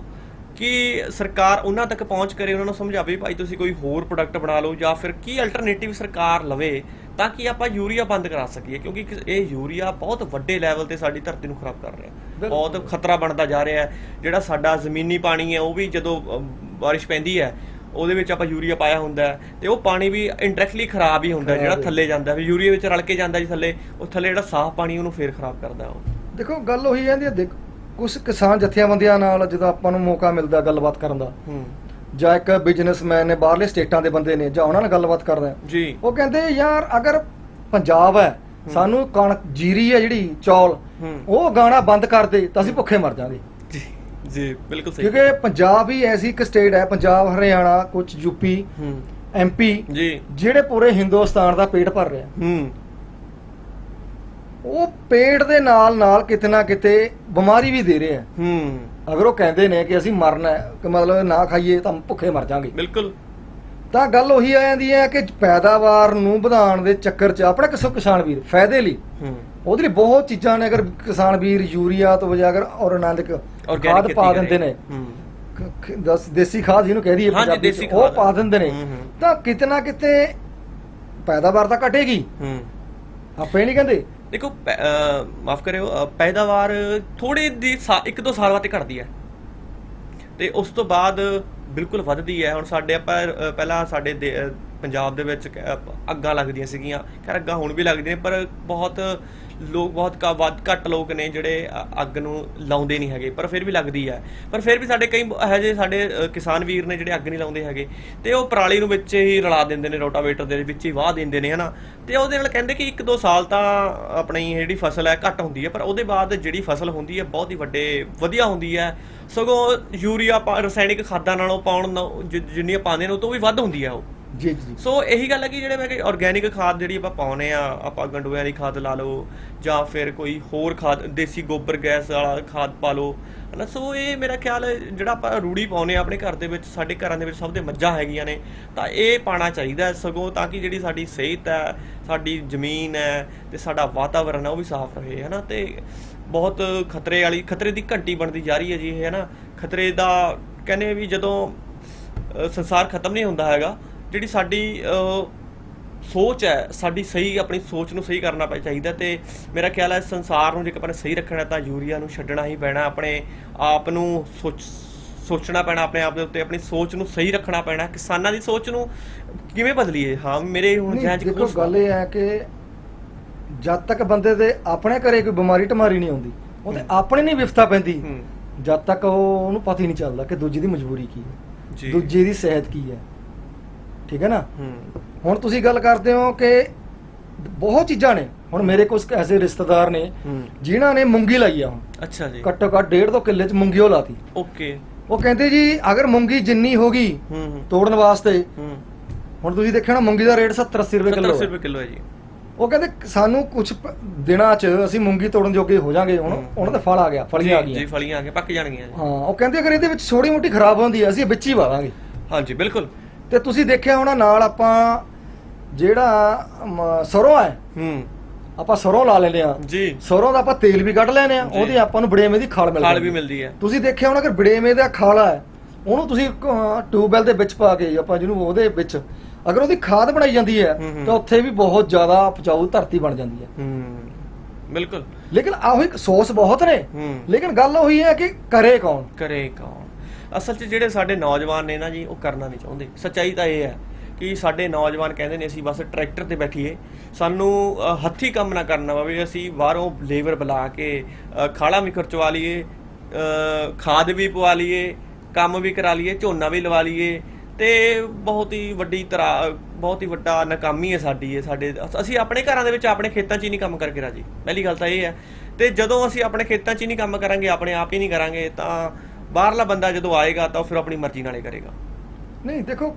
Speaker 1: ਕਿ ਸਰਕਾਰ ਉਹਨਾਂ ਤੱਕ ਪਹੁੰਚ ਕਰੇ ਉਹਨਾਂ ਨੂੰ ਸਮਝਾਵੇ ਭਾਈ ਤੁਸੀਂ ਕੋਈ ਹੋਰ ਪ੍ਰੋਡਕਟ ਬਣਾ ਲਓ ਜਾਂ ਫਿਰ ਕੀ ਅਲਟਰਨੇਟਿਵ ਸਰਕਾਰ ਲਵੇ ਤਾਂ ਕਿ ਆਪਾਂ ਯੂਰੀਆ ਬੰਦ ਕਰਾ ਸਕੀਏ ਕਿਉਂਕਿ ਇਹ ਯੂਰੀਆ ਬਹੁਤ ਵੱਡੇ ਲੈਵਲ ਤੇ ਸਾਡੀ ਧਰਤੀ ਨੂੰ ਖਰਾਬ ਕਰ ਰਿਹਾ। ਬਹੁਤ ਖਤਰਾ ਬਣਦਾ ਜਾ ਰਿਹਾ ਹੈ। ਜਿਹੜਾ ਸਾਡਾ ਜ਼ਮੀਨੀ ਪਾਣੀ ਹੈ ਉਹ ਵੀ ਜਦੋਂ ਬਾਰਿਸ਼ ਪੈਂਦੀ ਹੈ ਉਹਦੇ ਵਿੱਚ ਆਪਾਂ ਯੂਰੀਆ ਪਾਇਆ ਹੁੰਦਾ ਤੇ ਉਹ ਪਾਣੀ ਵੀ ਇੰਡਾਇਰੈਕਟਲੀ ਖਰਾਬ ਹੀ ਹੁੰਦਾ ਜਿਹੜਾ ਥੱਲੇ ਜਾਂਦਾ ਹੈ। ਯੂਰੀਆ ਵਿੱਚ ਰਲ ਕੇ ਜਾਂਦਾ ਜੀ ਥੱਲੇ ਉਹ ਥੱਲੇ ਜਿਹੜਾ ਸਾਫ਼ ਪਾਣੀ ਉਹਨੂੰ ਫੇਰ ਖਰਾਬ ਕਰਦਾ ਉਹ।
Speaker 2: ਦੇਖੋ ਗੱਲ ਉਹੀ ਜਾਂਦੀ ਹੈ ਦੇਖ ਕੁਝ ਕਿਸਾਨ ਜਥੇਬੰਦੀਆਂ ਨਾਲ ਜਦੋਂ ਆਪਾਂ ਨੂੰ ਮੌਕਾ ਮਿਲਦਾ ਗੱਲਬਾਤ ਕਰਨ ਦਾ
Speaker 1: ਹੂੰ।
Speaker 2: ਜਾਂ ਇੱਕ ਬਿਜ਼ਨਸਮੈਨ ਨੇ ਬਾਹਰਲੇ ਸਟੇਟਾਂ ਦੇ ਬੰਦੇ ਨੇ ਜਾਂ ਉਹਨਾਂ ਨਾਲ ਗੱਲਬਾਤ ਕਰਦਾ
Speaker 1: ਜੀ।
Speaker 2: ਉਹ ਕਹਿੰਦੇ ਯਾਰ ਅਗਰ ਪੰਜਾਬ ਹੈ ਸਾਨੂੰ ਕਣਕ ਜੀਰੀ ਹੈ ਜਿਹੜੀ ਚੌਲ ਉਹ ਗਾਣਾ ਬੰਦ ਕਰ ਦੇ ਤਾਂ ਅਸੀਂ ਭੁੱਖੇ ਮਰ ਜਾਾਂਗੇ।
Speaker 1: ਜੀ ਜੀ ਬਿਲਕੁਲ ਸਹੀ
Speaker 2: ਕਿਉਂਕਿ ਪੰਜਾਬ ਹੀ ਐਸੀ ਇੱਕ ਸਟੇਟ ਹੈ ਪੰਜਾਬ ਹਰਿਆਣਾ ਕੁਝ ਯੂਪੀ
Speaker 1: ਹੂੰ।
Speaker 2: ਐਮਪੀ
Speaker 1: ਜੀ।
Speaker 2: ਜਿਹੜੇ ਪੂਰੇ ਹਿੰਦੁਸਤਾਨ ਦਾ ਪੇਟ ਭਰ ਰਿਹਾ।
Speaker 1: ਹੂੰ।
Speaker 2: ਉਹ ਪੇਟ ਦੇ ਨਾਲ ਨਾਲ ਕਿਤੇ ਨਾ ਕਿਤੇ ਬਿਮਾਰੀ ਵੀ ਦੇ ਰਿਹਾ
Speaker 1: ਹੂੰ।
Speaker 2: ਅਗਰ ਉਹ ਕਹਿੰਦੇ ਨੇ ਕਿ ਅਸੀਂ ਮਰਨਾ ਹੈ ਕਿ ਮਤਲਬ ਨਾ ਖਾਈਏ ਤਾਂ ਭੁੱਖੇ ਮਰ ਜਾਾਂਗੇ।
Speaker 1: ਬਿਲਕੁਲ।
Speaker 2: ਤਾਂ ਗੱਲ ਉਹੀ ਆ ਜਾਂਦੀ ਹੈ ਕਿ ਪੈਦਾਵਾਰ ਨੂੰ ਵਧਾਉਣ ਦੇ ਚੱਕਰ 'ਚ ਆਪਣਾ ਕਿਸੋ ਕਿਸਾਨ ਵੀਰ ਫਾਇਦੇ ਲਈ?
Speaker 1: ਹੂੰ।
Speaker 2: ਉਹਦੇ ਲਈ ਬਹੁਤ ਚੀਜ਼ਾਂ ਨੇ ਅਗਰ ਕਿਸਾਨ ਵੀਰ ਯੂਰੀਆ ਤੋਂ ਵਜਾ ਅਗਰ
Speaker 1: Organic
Speaker 2: ਖਾਦ ਪਾ। ਦਿੰਦੇ ਨੇ। ਦਸ ਦੇਸੀ ਖਾਦ ਜਿਹਨੂੰ ਕਹਿ ਦਈਏ ਪੰਜਾਬੀ ਉਹ। ਪਾ ਦਿੰਦੇ ਨੇ। ਤਾਂ ਕਿਤੇ ਨਾ ਕਿਤੇ ਪੈਦਾਵਾਰ ਤਾਂ ਘਟੇਗੀ।
Speaker 1: ਹੂੰ।
Speaker 2: ਆਪਾਂ ਨਹੀਂ ਕਹਿੰਦੇ
Speaker 1: ਦੇਖੋ ਮਾਫ ਕਰਿਓ ਪੈਦਾਵਾਰ ਥੋੜੇ ਦੀ ਸਾ- ਇੱਕ ਦੋ ਸਾਲ ਬਾਅਦ ਹੀ ਘਟਦੀ ਹੈ। ਤੇ ਉਸ ਤੋਂ ਬਾਅਦ ਬਿਲਕੁਲ ਵੱਧਦੀ ਹੈ। ਹੁਣ ਸਾਡੇ ਆਪਾਂ ਪਹਿਲਾਂ ਸਾਡੇ ਦੇ- ਪੰਜਾਬ ਦੇ ਵਿੱਚ ਕ- ਅੱਗਾਂ ਲੱਗਦੀਆਂ ਸੀਗੀਆਂ। ਖੈਰ, ਅੱਗਾਂ ਹੁਣ ਵੀ ਲੱਗਦੀਆਂ ਪਰ ਬਹੁਤ ਲੋਕ ਬਹੁਤ ਕਾ- ਵੱਧ ਘੱਟ ਲੋਕ ਨੇ ਜਿਹੜੇ ਅੱਗ ਨੂੰ ਲਾਉਂਦੇ ਨਹੀਂ ਹੈਗੇ, ਪਰ ਫਿਰ ਵੀ ਲੱਗਦੀ ਹੈ। ਪਰ ਫਿਰ ਵੀ ਸਾਡੇ ਕਈ ਇਹੋ ਜਿਹੇ ਸਾਡੇ ਕਿਸਾਨ ਵੀਰ ਨੇ ਜਿਹੜੇ ਅੱਗ ਨਹੀਂ ਲਾਉਂਦੇ ਹੈਗੇ, ਤੇ ਉਹ ਪਰਾਲੀ ਨੂੰ ਵਿੱਚ ਹੀ ਰਲਾ ਦਿੰਦੇ ਨੇ, ਰੋਟਾਵੇਟਰ ਦੇ ਵਿੱਚ ਹੀ ਵਾਹ ਦਿੰਦੇ ਨੇ, ਹਨਾ? ਤੇ ਉਹਦੇ ਨਾਲ ਕਹਿੰਦੇ ਕਿ ਇੱਕ ਦੋ ਸਾਲ ਤਾਂ ਆਪਣੀ ਜਿਹੜੀ ਫਸਲ ਹੈ ਘੱਟ ਹੁੰਦੀ ਹੈ, ਪਰ ਉਹਦੇ ਬਾਅਦ ਜਿਹੜੀ ਫਸਲ ਹੁੰਦੀ ਹੈ ਬਹੁਤ ਹੀ ਵੱਡੇ, ਵਧੀਆ ਹੁੰਦੀ ਹੈ। ਸਗੋਂ ਯੂਰੀਆ ਪਾ- ਰਸਾਇਣਿਕ ਖਾਦਾਂ ਨਾਲੋਂ ਪਾਉਣ ਨਾਲੋਂ ਜਿੰਨੀਆਂ ਪਾਉਂਦੇ ਨੇ, ਉਹ ਤੋਂ ਵੀ ਵੱਧ ਹੁੰਦੀ ਹੈ ਉਹ।
Speaker 2: ਜੀ ਜੀ
Speaker 1: ਸੋ ਇਹੀ ਗੱਲ ਹੈ ਕਿ ਜਿਹੜੇ ਮੈਂ ਕਿ ਆਰਗੇਨਿਕ ਖਾਦ ਜਿਹੜੀ ਆਪਾਂ ਪਾਉਨੇ ਆ ਆਪਾਂ ਗੰਡੋਇਆਂ ਦੀ ਖਾਦ ਲਾ ਲਓ ਜਾਂ ਫਿਰ ਕੋਈ ਹੋਰ ਖਾਦ, ਦੇਸੀ ਗੋਬਰ ਗੈਸ ਵਾਲਾ ਖਾਦ ਪਾ ਲਓ, ਹਨਾ? ਸੋ ਇਹ ਮੇਰਾ ਖਿਆਲ ਹੈ ਜਿਹੜਾ ਆਪਾਂ ਰੂੜੀ ਪਾਉਨੇ ਆ ਆਪਣੇ ਘਰ ਦੇ ਵਿੱਚ, ਸਾਡੇ ਘਰਾਂ ਦੇ ਵਿੱਚ ਸਭ ਦੇ ਮੱਝਾਂ ਹੈਗੀਆਂ ਨੇ, ਤਾਂ ਇਹ ਪਾਣਾ ਚਾਹੀਦਾ ਸਗੋਂ ਤਾਂ ਕਿ ਜਿਹੜੀ ਸਾਡੀ ਸਿਹਤ ਹੈ, ਸਾਡੀ ਜ਼ਮੀਨ ਹੈ ਤੇ ਸਾਡਾ ਵਾਤਾਵਰਣ ਹੈ ਉਹ ਵੀ ਸਾਫ਼ ਰਹੇ, ਹਨਾ? ਤੇ ਬਹੁਤ ਖਤਰੇ ਵਾਲੀ, ਖਤਰੇ ਦੀ ਘੰਟੀ ਬਣਦੀ ਜਾ ਰਹੀ ਹੈ ਜੀ ਇਹ, ਹਨਾ? ਖਤਰੇ ਦਾ ਕਹਿੰਦੇ ਵੀ ਜਦੋਂ ਸੰਸਾਰ ਖਤਮ ਨਹੀਂ ਹੁੰਦਾ ਹੈਗਾ ਜਿਹੜੀ ਸਾਡੀ ਸੋਚ ਹੈ ਸਾਡੀ ਸਹੀ ਆਪਣੀ ਸੋਚ ਨੂੰ ਸਹੀ ਕਰਨਾ ਪੈ ਚਾਹੀਦਾ ਤੇ ਮੇਰਾ ਖਿਆਲ ਹੈ ਸੰਸਾਰ ਨੂੰ ਜੇ ਆਪਾਂ ਨੇ ਸਹੀ ਰੱਖਣਾ ਤਾਂ ਯੂਰੀਆ ਨੂੰ ਛੱਡਣਾ ਹੀ ਪੈਣਾ ਆਪਣੇ ਆਪ ਨੂੰ ਸੋਚ ਸੋਚਣਾ ਪੈਣਾ ਆਪਣੇ ਆਪ ਦੇ ਉੱਤੇ ਆਪਣੀ ਸੋਚ ਨੂੰ ਸਹੀ ਰੱਖਣਾ ਪੈਣਾ ਕਿਸਾਨਾਂ ਦੀ ਸੋਚ ਨੂੰ ਕਿਵੇਂ ਬਦਲੀਏ? ਹਾਂ ਮੇਰੇ ਹੁਣ ਜਿਹਨਾਂ ਚ ਕੋਈ
Speaker 2: ਗੱਲ ਇਹ ਹੈ ਕਿ ਜਦ ਤੱਕ ਬੰਦੇ ਦੇ ਆਪਣੇ ਘਰੇ ਕੋਈ ਬਿਮਾਰੀ ਟਮਾਰੀ ਨਹੀਂ ਆਉਂਦੀ ਉਹ ਤੇ ਆਪਣੇ ਨਹੀਂ ਵਿਫਤਾ ਪੈਂਦੀ ਜਦ ਤੱਕ ਉਹ ਉਹਨੂੰ ਪਤਾ ਹੀ ਨਹੀਂ ਚੱਲਦਾ ਕਿ ਦੂਜੇ ਦੀ ਮਜਬੂਰੀ ਕੀ ਹੈ ਦੂਜੇ ਦੀ ਸਿਹਤ ਕੀ ਹੈ। ਠੀਕ ਹੈ ਨਾ? ਹੁਣ ਤੁਸੀਂ ਗੱਲ ਕਰਦੇ ਹੋ ਕਿ ਬਹੁਤ ਚੀਜ਼ਾਂ ਨੇ। ਹੁਣ ਮੇਰੇ ਕੁਝ ਐਸੇ ਰਿਸ਼ਤੇਦਾਰ ਨੇ ਜਿਨ੍ਹਾਂ ਨੇ ਮੂੰਗੀ ਲਾਈ ਆ ਹੁਣ।
Speaker 1: ਅੱਛਾ ਜੀ।
Speaker 2: ਘੱਟੋ ਘੱਟ ਡੇਢ ਦੋ ਕਿੱਲੇ ਚ ਮੂੰਗੀ ਉਹ ਲਾਤੀ।
Speaker 1: ਓਕੇ।
Speaker 2: ਉਹ ਕਹਿੰਦੇ ਜੀ ਅਗਰ ਮੂੰਗੀ ਜਿੰਨੀ ਹੋਗੀ ਤੋੜਨ ਵਾਸਤੇ ਹੁਣ ਤੁਸੀਂ ਦੇਖਿਆ ਨਾ ਮੂੰਗੀ ਦਾ ਰੇਟ 70 80 ਰੁਪਏ
Speaker 1: 70
Speaker 2: ਕਿਲੋ ਹੈ।
Speaker 1: ਰੁਪਏ ਕਿਲੋ ਹੈ ਜੀ।
Speaker 2: ਉਹ ਕਹਿੰਦੇ ਸਾਨੂੰ ਕੁਝ ਦਿਨਾਂ ਚ ਅਸੀਂ ਮੂੰਗੀ ਤੋੜਨ ਜੋਗੇ ਹੋ ਜਾਾਂਗੇ। ਹੁਣ। ਉਹਨਾਂ ਦਾ ਫਲ ਆ ਗਿਆ ਫਲੀਆਂ ਆ
Speaker 1: ਜੀ, ਜੀ
Speaker 2: ਗਈਆਂ
Speaker 1: ਫਲੀਆਂ ਆ ਕੇ ਪੱਕ ਜਾਣਗੀਆਂ
Speaker 2: ਹਾਂ ਉਹ ਕਹਿੰਦੇ ਅਗਰ ਇਹਦੇ ਵਿੱਚ ਛੋਟੀ ਮੋਟੀ ਖਰਾਬ ਹੁੰਦੀ ਹੈ ਅਸੀਂ ਵਿੱਚ ਹੀ ਵਾਵਾਂਗੇ
Speaker 1: ਹਾਂਜੀ ਬਿਲਕੁਲ।
Speaker 2: ਤੇ ਤੁਸੀਂ ਦੇਖਿਆ ਹੋਣਾ ਨਾਲ ਆਪਾਂ ਜਿਹੜਾ ਸਰੋਂ ਹੈ
Speaker 1: ਹੂੰ।
Speaker 2: ਆਪਾਂ ਸਰੋਂ ਲਾ ਲੈਂਦੇ ਆ
Speaker 1: ਜੀ।
Speaker 2: ਸਰੋਂ ਦਾ ਆਪਾਂ ਤੇਲ ਵੀ ਕੱਢ ਲੈਨੇ ਆ। ਉਹਦੀ ਆਪਾਂ ਨੂੰ ਬੜੇਵੇਂ ਦੀ ਖਾਲ ਮਿਲ
Speaker 1: ਖਾਲ
Speaker 2: ਜਾਂਦੀ
Speaker 1: ਵੀ
Speaker 2: ਹੈ।
Speaker 1: ਮਿਲਦੀ ਹੈ।
Speaker 2: ਤੁਸੀਂ ਦੇਖਿਆ ਹੋਣਾ ਕਿ ਬੜੇਵੇਂ ਦਾ ਖਾਲਾ ਹੈ ਉਹਨੂੰ ਤੁਸੀਂ ਟਿਊਬਵੈਲ ਦੇ ਵਿੱਚ ਪਾ ਕੇ ਆਪਾਂ ਜਿਹਨੂੰ ਉਹਦੇ ਵਿੱਚ ਅਗਰ ਉਹਦੀ ਖਾਦ ਬਣਾਈ ਜਾਂਦੀ ਹੈ
Speaker 1: ਹੂੰ, ਹੂੰ।
Speaker 2: ਤਾਂ ਉੱਥੇ ਵੀ ਬਹੁਤ ਜ਼ਿਆਦਾ ਉਪਜਾਊ ਧਰਤੀ ਬਣ ਜਾਂਦੀ ਹੈ।
Speaker 1: ਹੂੰ ਬਿਲਕੁਲ।
Speaker 2: ਲੇਕਿਨ ਆਹੋ ਇੱਕ ਸੋਸ ਬਹੁਤ ਨੇ
Speaker 1: ਹੂੰ।
Speaker 2: ਲੇਕਿਨ ਗੱਲ ਉਹੀ ਹੈ ਕਿ ਕਰੇ ਕੌਣ?
Speaker 1: ਕਰੇ ਕੌਣ? ਅਸਲ 'ਚ ਜਿਹੜੇ ਸਾਡੇ ਨੌਜਵਾਨ ਨੇ ਨਾ ਜੀ ਉਹ ਕਰਨਾ ਨਹੀਂ ਚਾਹੁੰਦੇ। ਸੱਚਾਈ ਤਾਂ ਇਹ ਹੈ ਕਿ ਸਾਡੇ ਨੌਜਵਾਨ ਕਹਿੰਦੇ ਨੇ ਅਸੀਂ ਬਸ ਟਰੈਕਟਰ ਤੇ ਬੈਠੀਏ। ਸਾਨੂੰ ਅ, ਹੱਥੀਂ ਕੰਮ ਨਾ ਕਰਨਾ ਪਵੇ ਅਸੀਂ ਬਾਹਰੋਂ ਲੇਬਰ ਬੁਲਾ ਕੇ ਅ, ਖਾਲਾ ਵੀ ਖਰਚਵਾ ਲਈਏ ਖਾਦ ਵੀ ਪਵਾ ਲਈਏ ਕੰਮ ਵੀ ਕਰਾ ਲਈਏ ਝੋਨਾ ਵੀ ਲਵਾ ਲਈਏ। ਤੇ ਬਹੁਤ ਹੀ ਵੱਡੀ ਤਰ੍ਹਾਂ ਬਹੁਤ ਹੀ ਵੱਡਾ ਨਾਕਾਮੀ ਹੈ ਸਾਡੀ ਇਹ ਸਾਡੇ ਅਸੀਂ ਆਪਣੇ ਘਰਾਂ ਦੇ ਵਿੱਚ ਆਪਣੇ ਖੇਤਾਂ 'ਚ ਹੀ ਨਹੀਂ ਕੰਮ ਕਰਕੇ ਰਾਜੀ। ਪਹਿਲੀ ਗੱਲ ਤਾਂ ਇਹ ਹੈ। ਤੇ ਜਦੋਂ ਅਸੀਂ ਆਪਣੇ ਖੇਤਾਂ 'ਚ ਹੀ ਨਹੀਂ ਕੰਮ ਕਰਾਂਗੇ ਆਪਣੇ ਆਪ ਹੀ ਨਹੀਂ ਕਰਾਂਗੇ ਤਾਂ ਬਾਹਰਲਾ ਬੰਦਾ ਜਦੋਂ ਆਏਗਾ ਤਾਂ ਉਹ ਫਿਰ ਆਪਣੀ ਮਰਜ਼ੀ ਨਾਲੇ ਕਰੇਗਾ।
Speaker 2: ਨਹੀਂ ਦੇਖੋ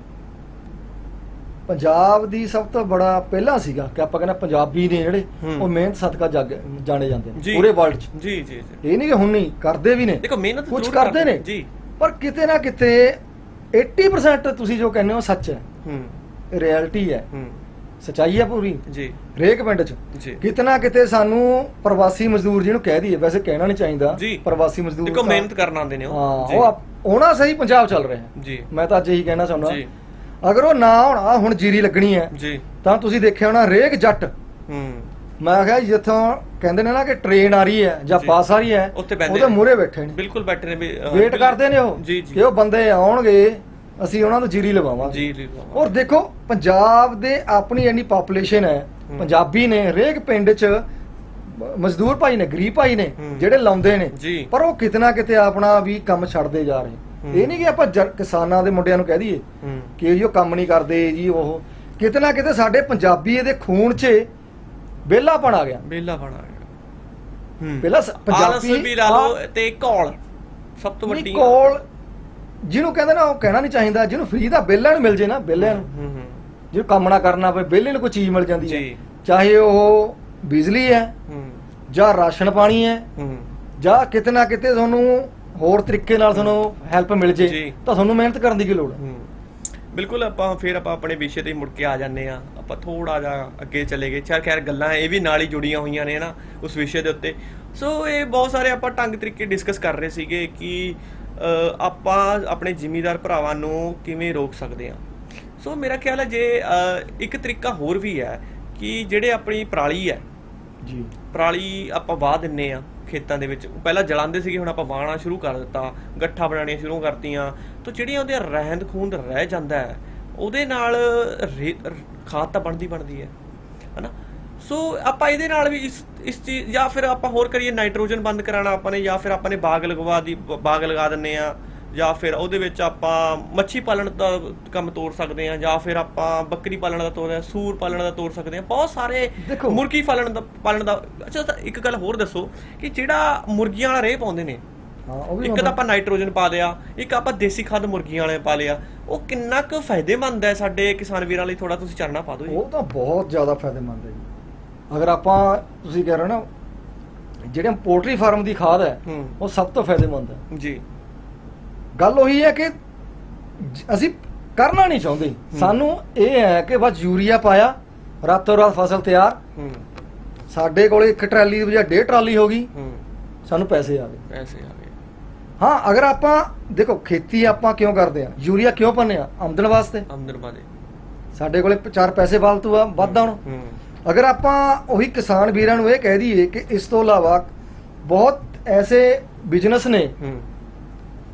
Speaker 2: ਪੰਜਾਬ ਦੀ ਸਭ ਤੋਂ ਬੜਾ ਪਹਿਲਾ ਸੀਗਾ ਕਿ ਆਪਾਂ ਕਹਿੰਦੇ ਪੰਜਾਬੀ ਨੇ ਜਿਹੜੇ। ਉਹ ਮਿਹਨਤ ਸਦਕਾ ਜਾਣੇ ਜਾਂਦੇ ਨੇ। ਪੂਰੇ ਵਰਲਡ 'ਚ।
Speaker 1: ਜੀ ਜੀ ਜੀ।
Speaker 2: ਇਹ ਨਹੀਂ ਕਿ ਹੁਣ ਨਹੀਂ ਕਰਦੇ ਵੀ ਨੇ।
Speaker 1: ਦੇਖੋ ਮਿਹਨਤ
Speaker 2: ਕੁਝ ਕਰਦੇ ਨੇ।
Speaker 1: ਜੀ।
Speaker 2: ਪਰ ਕਿਤੇ ਨਾ ਕਿਤੇ 80% ਤੁਸੀਂ ਜੋ ਕਹਿੰਦੇ ਹੋ ਸੱਚ ਹੈ।
Speaker 1: ਹੂੰ।
Speaker 2: ਰਿਐਲਿਟੀ ਹੈ।
Speaker 1: ਹੂੰ।
Speaker 2: ਸਚਾਈ ਹੈ ਪੂਰੀ?
Speaker 1: ਜੀ।
Speaker 2: ਹਰੇਕ ਪਿੰਡ 'ਚ?
Speaker 1: ਜੀ।
Speaker 2: ਕਿਤੇ ਸਾਨੂੰ ਪ੍ਰਵਾਸੀ ਮਜ਼ਦੂਰ ਜਿਹਨੂੰ ਕਹਿ ਦਈਏ ਵੈਸੇ ਕਹਿਣਾ ਨਹੀਂ ਚਾਹੀਦਾ
Speaker 1: ਜੀ।
Speaker 2: ਪ੍ਰਵਾਸੀ ਮਜ਼ਦੂਰ
Speaker 1: ਦੇਖੋ
Speaker 2: ਤਾਂ-
Speaker 1: ਮਿਹਨਤ ਕਰਨ ਆਉਂਦੇ ਨੇ ਉਹ।
Speaker 2: ਹਾਂ
Speaker 1: ਜੀ।
Speaker 2: ਉਹ ਆਪ- ਹੋਣਾ ਸਹੀ ਪੰਜਾਬ ਚੱਲ ਰਿਹਾ। ਹੈ
Speaker 1: ਜੀ।
Speaker 2: ਮੈਂ ਤਾਂ ਅੱਜ ਇਹੀ ਕਹਿਣਾ ਚਾਹੁੰਦਾ।
Speaker 1: ਜੀ।
Speaker 2: ਅਗਰ ਉਹ ਨਾ ਹੋਣਾ ਹੁਣ ਜੀਰੀ ਲੱਗਣੀ ਹੈ
Speaker 1: ਜੀ।
Speaker 2: ਤਾਂ ਤੁਸੀਂ ਦੇਖਿਆ ਹੋਣਾ ਹਰੇਕ ਜੱਟ।
Speaker 1: ਹੂੰ।
Speaker 2: ਮੈਂ ਕਿਹਾ ਜਿੱਥੋਂ ਕਹਿੰਦੇ ਨੇ ਨਾ ਕਿ ਟ੍ਰੇਨ ਆ ਰਹੀ ਹੈ ਜਾਂ
Speaker 1: ਜੀ।
Speaker 2: ਬੱਸ ਆ ਰਹੀ ਹੈ
Speaker 1: ਉੱਥੇ ਬਹਿੰਦੇ
Speaker 2: ਉਹਦੇ
Speaker 1: ਨੇ।
Speaker 2: ਮੂਹਰੇ ਬੈਠੇ ਨੇ।
Speaker 1: ਬਿਲਕੁਲ ਬੈਠੇ ਨੇ ਵੀ ਅਹ,
Speaker 2: ਵੇਟ ਕਰਦੇ ਨੇ ਉਹ
Speaker 1: ਜੀ ਜੀ।
Speaker 2: ਕਿ ਉਹ ਬੰਦੇ ਆਉਣਗੇ ਅਸੀਂ ਉਹਨਾਂ ਨੂੰ ਜੀਰੀ ਲਵਾਵਾਂਗੇ।
Speaker 1: ਜੀ
Speaker 2: ਔਰ ਦੇਖੋ ਪੰਜਾਬ ਦੇ ਆਪਣੀ ਇੰਨੀ ਪਾਪੂਲੇਸ਼ਨ ਹੈ। ਪੰਜਾਬੀ ਨੇ ਹਰੇਕ ਪਿੰਡ 'ਚ ਮਜ਼ਦੂਰ ਭਾਈ ਨੇ ਗਰੀਬ ਭਾਈ ਨੇ। ਜਿਹੜੇ ਲਾਉਂਦੇ ਨੇ
Speaker 1: ਜੀ।
Speaker 2: ਪਰ ਉਹ ਕਿਤਨਾ ਕਿਤੇ ਆਪਣਾ ਵੀ ਕੰਮ ਛੱਡਦੇ ਜਾ ਰਹੇ। ਇਹ ਨਹੀਂ ਕਿ ਆਪਾਂ ਜਰ- ਕਿਸਾਨਾਂ ਦੇ ਮੁੰਡਿਆਂ ਨੂੰ ਕਹਿ ਦਈਏ
Speaker 1: ਹੂੰ।
Speaker 2: ਕਿ ਜੀ ਉਹ ਕੰਮ ਨਹੀਂ ਕਰਦੇ ਜੀ ਉਹ। ਕਿਤੇ ਨਾ ਕਿਤੇ ਸਾਡੇ ਪੰਜਾਬੀ ਇਹਦੇ ਖੂਨ 'ਚ ਵਿਹਲਾਪਣ ਆ ਗਿਆ।
Speaker 1: ਬੇਲਾ ਬਣਾ ਗਿਆ। ਹੂੰ।
Speaker 2: ਪਹਿਲਾਂ ਸ-
Speaker 1: ਪੰਜਾਬੀ
Speaker 2: ਪੰਜਾਬੀ
Speaker 1: ਵੀ ਲਾ ਲਓ ਤੇ ਘੋਲ ਸਭ ਤੋਂ ਵੱਡੀ
Speaker 2: ਕੋਲ ਜਿਹਨੂੰ ਕਹਿੰਦੇ ਨਾ ਉਹ ਕਹਿਣਾ ਨਹੀਂ ਚਾਹੀਦਾ ਜਿਹਨੂੰ ਫ੍ਰੀ ਦਾ ਬੇਲਿਆਂ ਨੂੰ ਮਿਲ ਜੇ ਨਾ ਬੇਲਿਆਂ ਨੂੰ। ਜਿਹਨੂੰ ਕੰਮ ਨਾ ਕਰਨਾ ਪਏ ਬੇਲੇ ਨੂੰ ਕੋਈ ਚੀਜ਼ ਮਿਲ ਜਾਂਦੀ ਹੈ।
Speaker 1: ਜੀ।
Speaker 2: ਚਾਹੇ ਉਹ ਬਿਜਲੀ ਹੈ ਜਾਂ ਰਾਸ਼ਨ ਪਾਣੀ ਹੈ ਜਾਂ ਕਿਤੇ ਨਾ ਕਿਤੇ ਤੁਹਾਨੂੰ ਹੋਰ ਤਰੀਕੇ ਨਾਲ ਤੁਹਾਨੂੰ ਹੈਲਪ ਮਿਲ ਜੇ
Speaker 1: ਜੀ।
Speaker 2: ਤਾਂ ਤੁਹਾਨੂੰ ਮਿਹਨਤ ਕਰਨ ਦੀ ਕੀ ਲੋੜ ਹੈ?
Speaker 1: ਬਿਲਕੁਲ ਆਪਾਂ ਫਿਰ ਆਪਾਂ ਆਪਣੇ ਵਿਸ਼ੇ ਤੇ ਮੁੜ ਕੇ ਆ ਜਾਂਦੇ ਆ ਆਪਾਂ ਥੋੜਾ ਜਿਹਾ ਅੱਗੇ ਚਲੇ ਗਏ। ਚਾਰ ਖੈਰ ਗੱਲਾਂ ਇਹ ਵੀ ਨਾਲ ਹੀ ਜੁੜੀਆਂ ਹੋਈਆਂ ਨੇ ਨਾ ਉਸ ਵਿਸ਼ੇ ਦੇ ਉੱਤੇ। ਸੋ ਇਹ ਬਹੁਤ ਸਾਰੇ ਆਪਾਂ ਢੰਗ ਤਰੀਕੇ ਡਿਸਕਸ ਕਰ ਰਹੇ ਸੀਗੇ ਕਿ ਆਪਾਂ ਆਪਣੇ ਜ਼ਿਮੀਦਾਰ ਭਰਾਵਾਂ ਨੂੰ ਕਿਵੇਂ ਰੋਕ ਸਕਦੇ ਆ ਸੋ ਮੇਰਾ ਖਿਆਲ ਹੈ ਜੇ ਇੱਕ ਤਰੀਕਾ ਹੋਰ ਵੀ ਹੈ ਕਿ ਜਿਹੜੇ ਆਪਣੀ ਪਰਾਲੀ ਹੈ
Speaker 2: ਜੀ।
Speaker 1: ਪਰਾਲੀ ਆਪਾਂ ਵਾਹ ਦਿੰਨੇ ਆ ਖੇਤਾਂ ਦੇ ਵਿੱਚ। ਪਹਿਲਾਂ ਜਲਾਉਂਦੇ ਸੀਗੇ ਹੁਣ ਆਪਾਂ ਵਾਹਣਾ ਸ਼ੁਰੂ ਕਰ ਦਿੱਤਾ ਗੱਠਾ ਬਣਾਉਣੀਆਂ ਸ਼ੁਰੂ ਕਰਤੀਆਂ। ਤਾਂ ਜਿਹੜੀਆਂ ਉਹਦੀਆਂ ਰਹਿੰਦ ਖੂੰਦ ਰਹਿ ਜਾਂਦਾ ਹੈ ਉਹਦੇ ਨਾਲ ਖਾਦ ਤਾਂ ਬਣਦੀ ਬਣਦੀ ਹੈ ਹਨਾ? ਸੋ ਆਪਾਂ ਇਹਦੇ ਨਾਲ ਵੀ ਇਸ ਇਸ ਚੀਜ਼ ਜਾਂ ਫਿਰ ਆਪਾਂ ਹੋਰ ਕਰੀਏ ਨਾਈਟ੍ਰੋਜਨ ਬੰਦ ਕਰਾਣਾ ਆਪਾਂ ਨੇ ਜਾਂ ਫਿਰ ਆਪਾਂ ਨੇ ਬਾਗ ਲਗਵਾ ਦੀ ਬਾਗ ਲਗਾ ਦਿੰਨੇ ਆ ਜਾਂ ਫਿਰ ਉਹਦੇ ਵਿੱਚ ਆਪਾਂ ਮੱਛੀ ਪਾਲਣ ਦਾ ਕੰਮ ਤੋਰ ਸਕਦੇ ਆ ਜਾਂ ਫਿਰ ਆਪਾਂ ਬੱਕਰੀ ਪਾਲਣ ਦਾ ਤੋਰ ਆ ਸੂਰ ਪਾਲਣ ਦਾ ਤੋਰ ਸਕਦੇ ਆ ਬਹੁਤ ਸਾਰੇ। ਮੁਰਗੀ ਪਾਲਣ ਦਾ ਪਾਲਣ ਦਾ ਅੱਛਾ ਇੱਕ ਗੱਲ ਹੋਰ ਦੱਸੋ ਕਿ ਜਿਹੜਾ ਮੁਰਗੀਆਂ ਵਾਲਾ ਰੇਹ ਪਾਉਂਦੇ ਨੇ ਇੱਕ ਤਾਂ ਆਪਾਂ ਨਾਈਟ੍ਰੋਜਨ ਪਾ ਦਿਆ ਇੱਕ ਆਪਾਂ ਦੇਸੀ ਖਾਦ ਮੁਰਗੀਆਂ ਵਾਲੇ ਪਾ ਲਿਆ ਉਹ ਕਿੰਨਾ ਕੁ ਫਾਇਦੇਮੰਦ ਹੈ ਸਾਡੇ ਕਿਸਾਨ ਵੀਰਾਂ ਲਈ ਥੋੜਾ ਤੁਸੀਂ ਚਾਨਣਾ ਪਾ ਦਿਓ
Speaker 2: ਉਹ ਤਾਂ ਬਹੁਤ ਜ਼ਿਆਦਾ ਫਾਇਦੇਮੰਦ ਹੈ ਜੀ। ਅਗਰ ਆਪਾਂ ਤੁਸੀਂ ਕਹਿ ਰਹੇ ਹੋ ਨਾ ਜਿਹੜੇ ਪੋਲਟਰੀ ਫਾਰਮ ਦੀ ਖਾਦ ਹੈ
Speaker 1: ਹੂੰ।
Speaker 2: ਉਹ ਸਭ ਤੋਂ ਫਾਇਦੇਮੰਦ ਹੈ।
Speaker 1: ਜੀ।
Speaker 2: ਗੱਲ ਉਹੀ ਹੈ ਕਿ ਜ- ਅਸੀਂ ਕਰਨਾ ਨਹੀਂ ਚਾਹੁੰਦੇ। ਸਾਨੂੰ ਇਹ ਹੈ ਕਿ ਬਸ ਯੂਰੀਆ ਪਾਇਆ ਰਾਤੋਂ ਰਾਤ ਫਸਲ ਤਿਆਰ।
Speaker 1: ਹੂੰ।
Speaker 2: ਸਾਡੇ ਕੋਲੇ ਇੱਕ ਟਰਾਲੀ ਦੀ ਬਜਾਏ ਡੇਢ ਟਰਾਲੀ ਹੋ ਗਈ।
Speaker 1: ਹੂੰ।
Speaker 2: ਸਾਨੂੰ ਪੈਸੇ ਆ ਗਏ।
Speaker 1: ਪੈਸੇ ਆ ਗਏ।
Speaker 2: ਹਾਂ ਅਗਰ ਆਪਾਂ ਦੇਖੋ ਖੇਤੀ ਆਪਾਂ ਕਿਉਂ ਕਰਦੇ ਆ ਯੂਰੀਆ ਕਿਉਂ ਪਾਉਂਦੇ ਆ ਆਮਦਨ ਵਾਸਤੇ।
Speaker 1: ਆਮਦਨ ਬਾਦੇ
Speaker 2: ਸਾਡੇ ਕੋਲੇ ਪ- ਚਾਰ ਪੈਸੇ ਫਾਲਤੂ ਆ ਵੱਧ
Speaker 1: ਹੂੰ।
Speaker 2: ਅਗਰ ਆਪਾਂ ਉਹੀ ਕਿਸਾਨ ਵੀਰਾਂ ਨੂੰ ਇਹ ਕਹਿ ਦਈਏ ਕਿ ਇਸ ਤੋਂ ਇਲਾਵਾ ਬਹੁਤ ਐਸੇ ਬਿਜ਼ਨਸ ਨੇ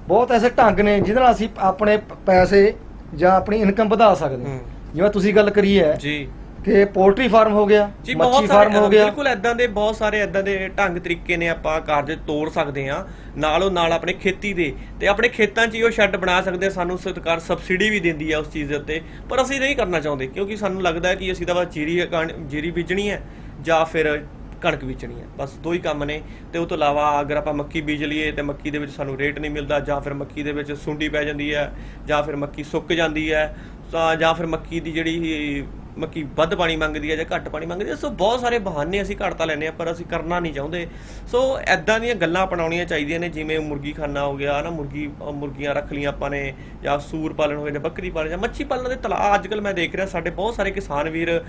Speaker 2: ਬਹੁਤ ਐਸੇ ਢੰਗ ਨੇ ਜਿਹਦੇ ਨਾਲ ਅਸੀਂ ਆਪਣੇ ਪੈਸੇ ਜਾਂ ਆਪਣੀ ਇਨਕਮ ਵਧਾ ਸਕਦੇ। ਜਿਵੇਂ ਤੁਸੀਂ ਗੱਲ ਕਰੀ ਹੈ
Speaker 1: ਜੀ।
Speaker 2: ਕਿ ਪੋਲਟਰੀ ਫਾਰਮ ਹੋ ਗਿਆ
Speaker 1: ਜੀ
Speaker 2: ਮੱਛੀ
Speaker 1: ਬਹੁਤ
Speaker 2: ਫਾਰਮ
Speaker 1: ਸਾਰੇ
Speaker 2: ਹੋ ਗਿਆ।
Speaker 1: ਬਿਲਕੁਲ ਐਦਾਂ ਦੇ ਬਹੁਤ ਸਾਰੇ ਐਦਾਂ ਦੇ ਢੰਗ ਤਰੀਕੇ ਨੇ ਆਪਾਂ ਕਾਰਜ ਤੋੜ ਸਕਦੇ ਆ ਨਾਲੋਂ ਨਾਲ ਆਪਣੇ ਖੇਤੀ ਦੇ ਤੇ ਆਪਣੇ ਖੇਤਾਂ 'ਚ ਹੀ ਉਹ ਸ਼ੈੱਡ ਬਣਾ ਸਕਦੇ ਆ। ਸਾਨੂੰ ਸਰਕਾਰ ਸਬਸਿਡੀ ਵੀ ਦਿੰਦੀ ਆ ਉਸ ਚੀਜ਼ ਦੇ ਉੱਤੇ ਪਰ ਅਸੀਂ ਨਹੀਂ ਕਰਨਾ ਚਾਹੁੰਦੇ ਕਿਉਂਕਿ ਸਾਨੂੰ ਲੱਗਦਾ ਹੈ ਕਿ ਅਸੀਂ ਤਾਂ ਬਸ ਜੀਰੀ ਕਣ- ਜੀਰੀ ਬੀਜਣੀ ਹੈ ਜਾਂ ਫਿਰ ਕਣਕ ਬੀਜਣੀ ਹੈ। ਬਸ ਦੋ ਹੀ ਕੰਮ ਨੇ ਤੇ ਉਹ ਤੋਂ ਇਲਾਵਾ ਅਗਰ ਆਪਾਂ ਮੱਕੀ ਬੀਜ ਲਈਏ ਤੇ ਮੱਕੀ ਦੇ ਵਿੱਚ ਸਾਨੂੰ ਰੇਟ ਨਹੀਂ ਮਿਲਦਾ ਜਾਂ ਫਿਰ ਮੱਕੀ ਦੇ ਵਿੱਚ ਸੁੰਡੀ ਪੈ ਜਾਂਦੀ ਹੈ ਜਾਂ ਫਿਰ ਮੱਕੀ ਸੁੱਕ ਜਾਂਦੀ ਹੈ ਤਾਂ ਜਾਂ ਫਿਰ ਮੱਕੀ ਦੀ ਜਿਹੜੀ ਮੱਕੀ ਵੱਧ ਪਾਣੀ ਮੰਗਦੀ ਹੈ ਜਾਂ ਘੱਟ ਪਾਣੀ ਮੰਗਦੀ ਹੈ ਸੋ ਬਹੁਤ ਸਾਰੇ ਬਹਾਨੇ ਅਸੀਂ ਘੱਟ ਤਾਂ ਲੈਂਦੇ ਆ ਪਰ ਅਸੀਂ ਕਰਨਾ ਨਹੀਂ ਚਾਹੁੰਦੇ। ਸੋ ਐਦਾਂ ਦੀਆਂ ਗੱਲਾਂ ਅਪਣਾਉਣੀਆਂ ਚਾਹੀਦੀਆਂ ਨੇ ਜਿਵੇਂ ਮੁਰਗੀ ਖਾਨਾ ਹੋ ਗਿਆ ਨਾ ਮੁਰਗੀ ਮੁਰਗੀਆਂ ਰੱਖ ਲਈਆਂ ਆਪਾਂ ਨੇ ਜਾਂ ਸੂਰ ਪਾਲਣ ਹੋਏ ਜਾਂ ਬੱਕਰੀ ਪਾਲਣ ਜਾਂ ਮੱਛੀ ਪਾਲਣ ਦੇ ਤਲਾਅ। ਅੱਜ ਕੱਲ ਮੈਂ ਦੇਖ ਰਿਹਾ ਸਾਡੇ ਬਹੁਤ ਸਾਰੇ ਕਿਸਾਨ ਵੀਰ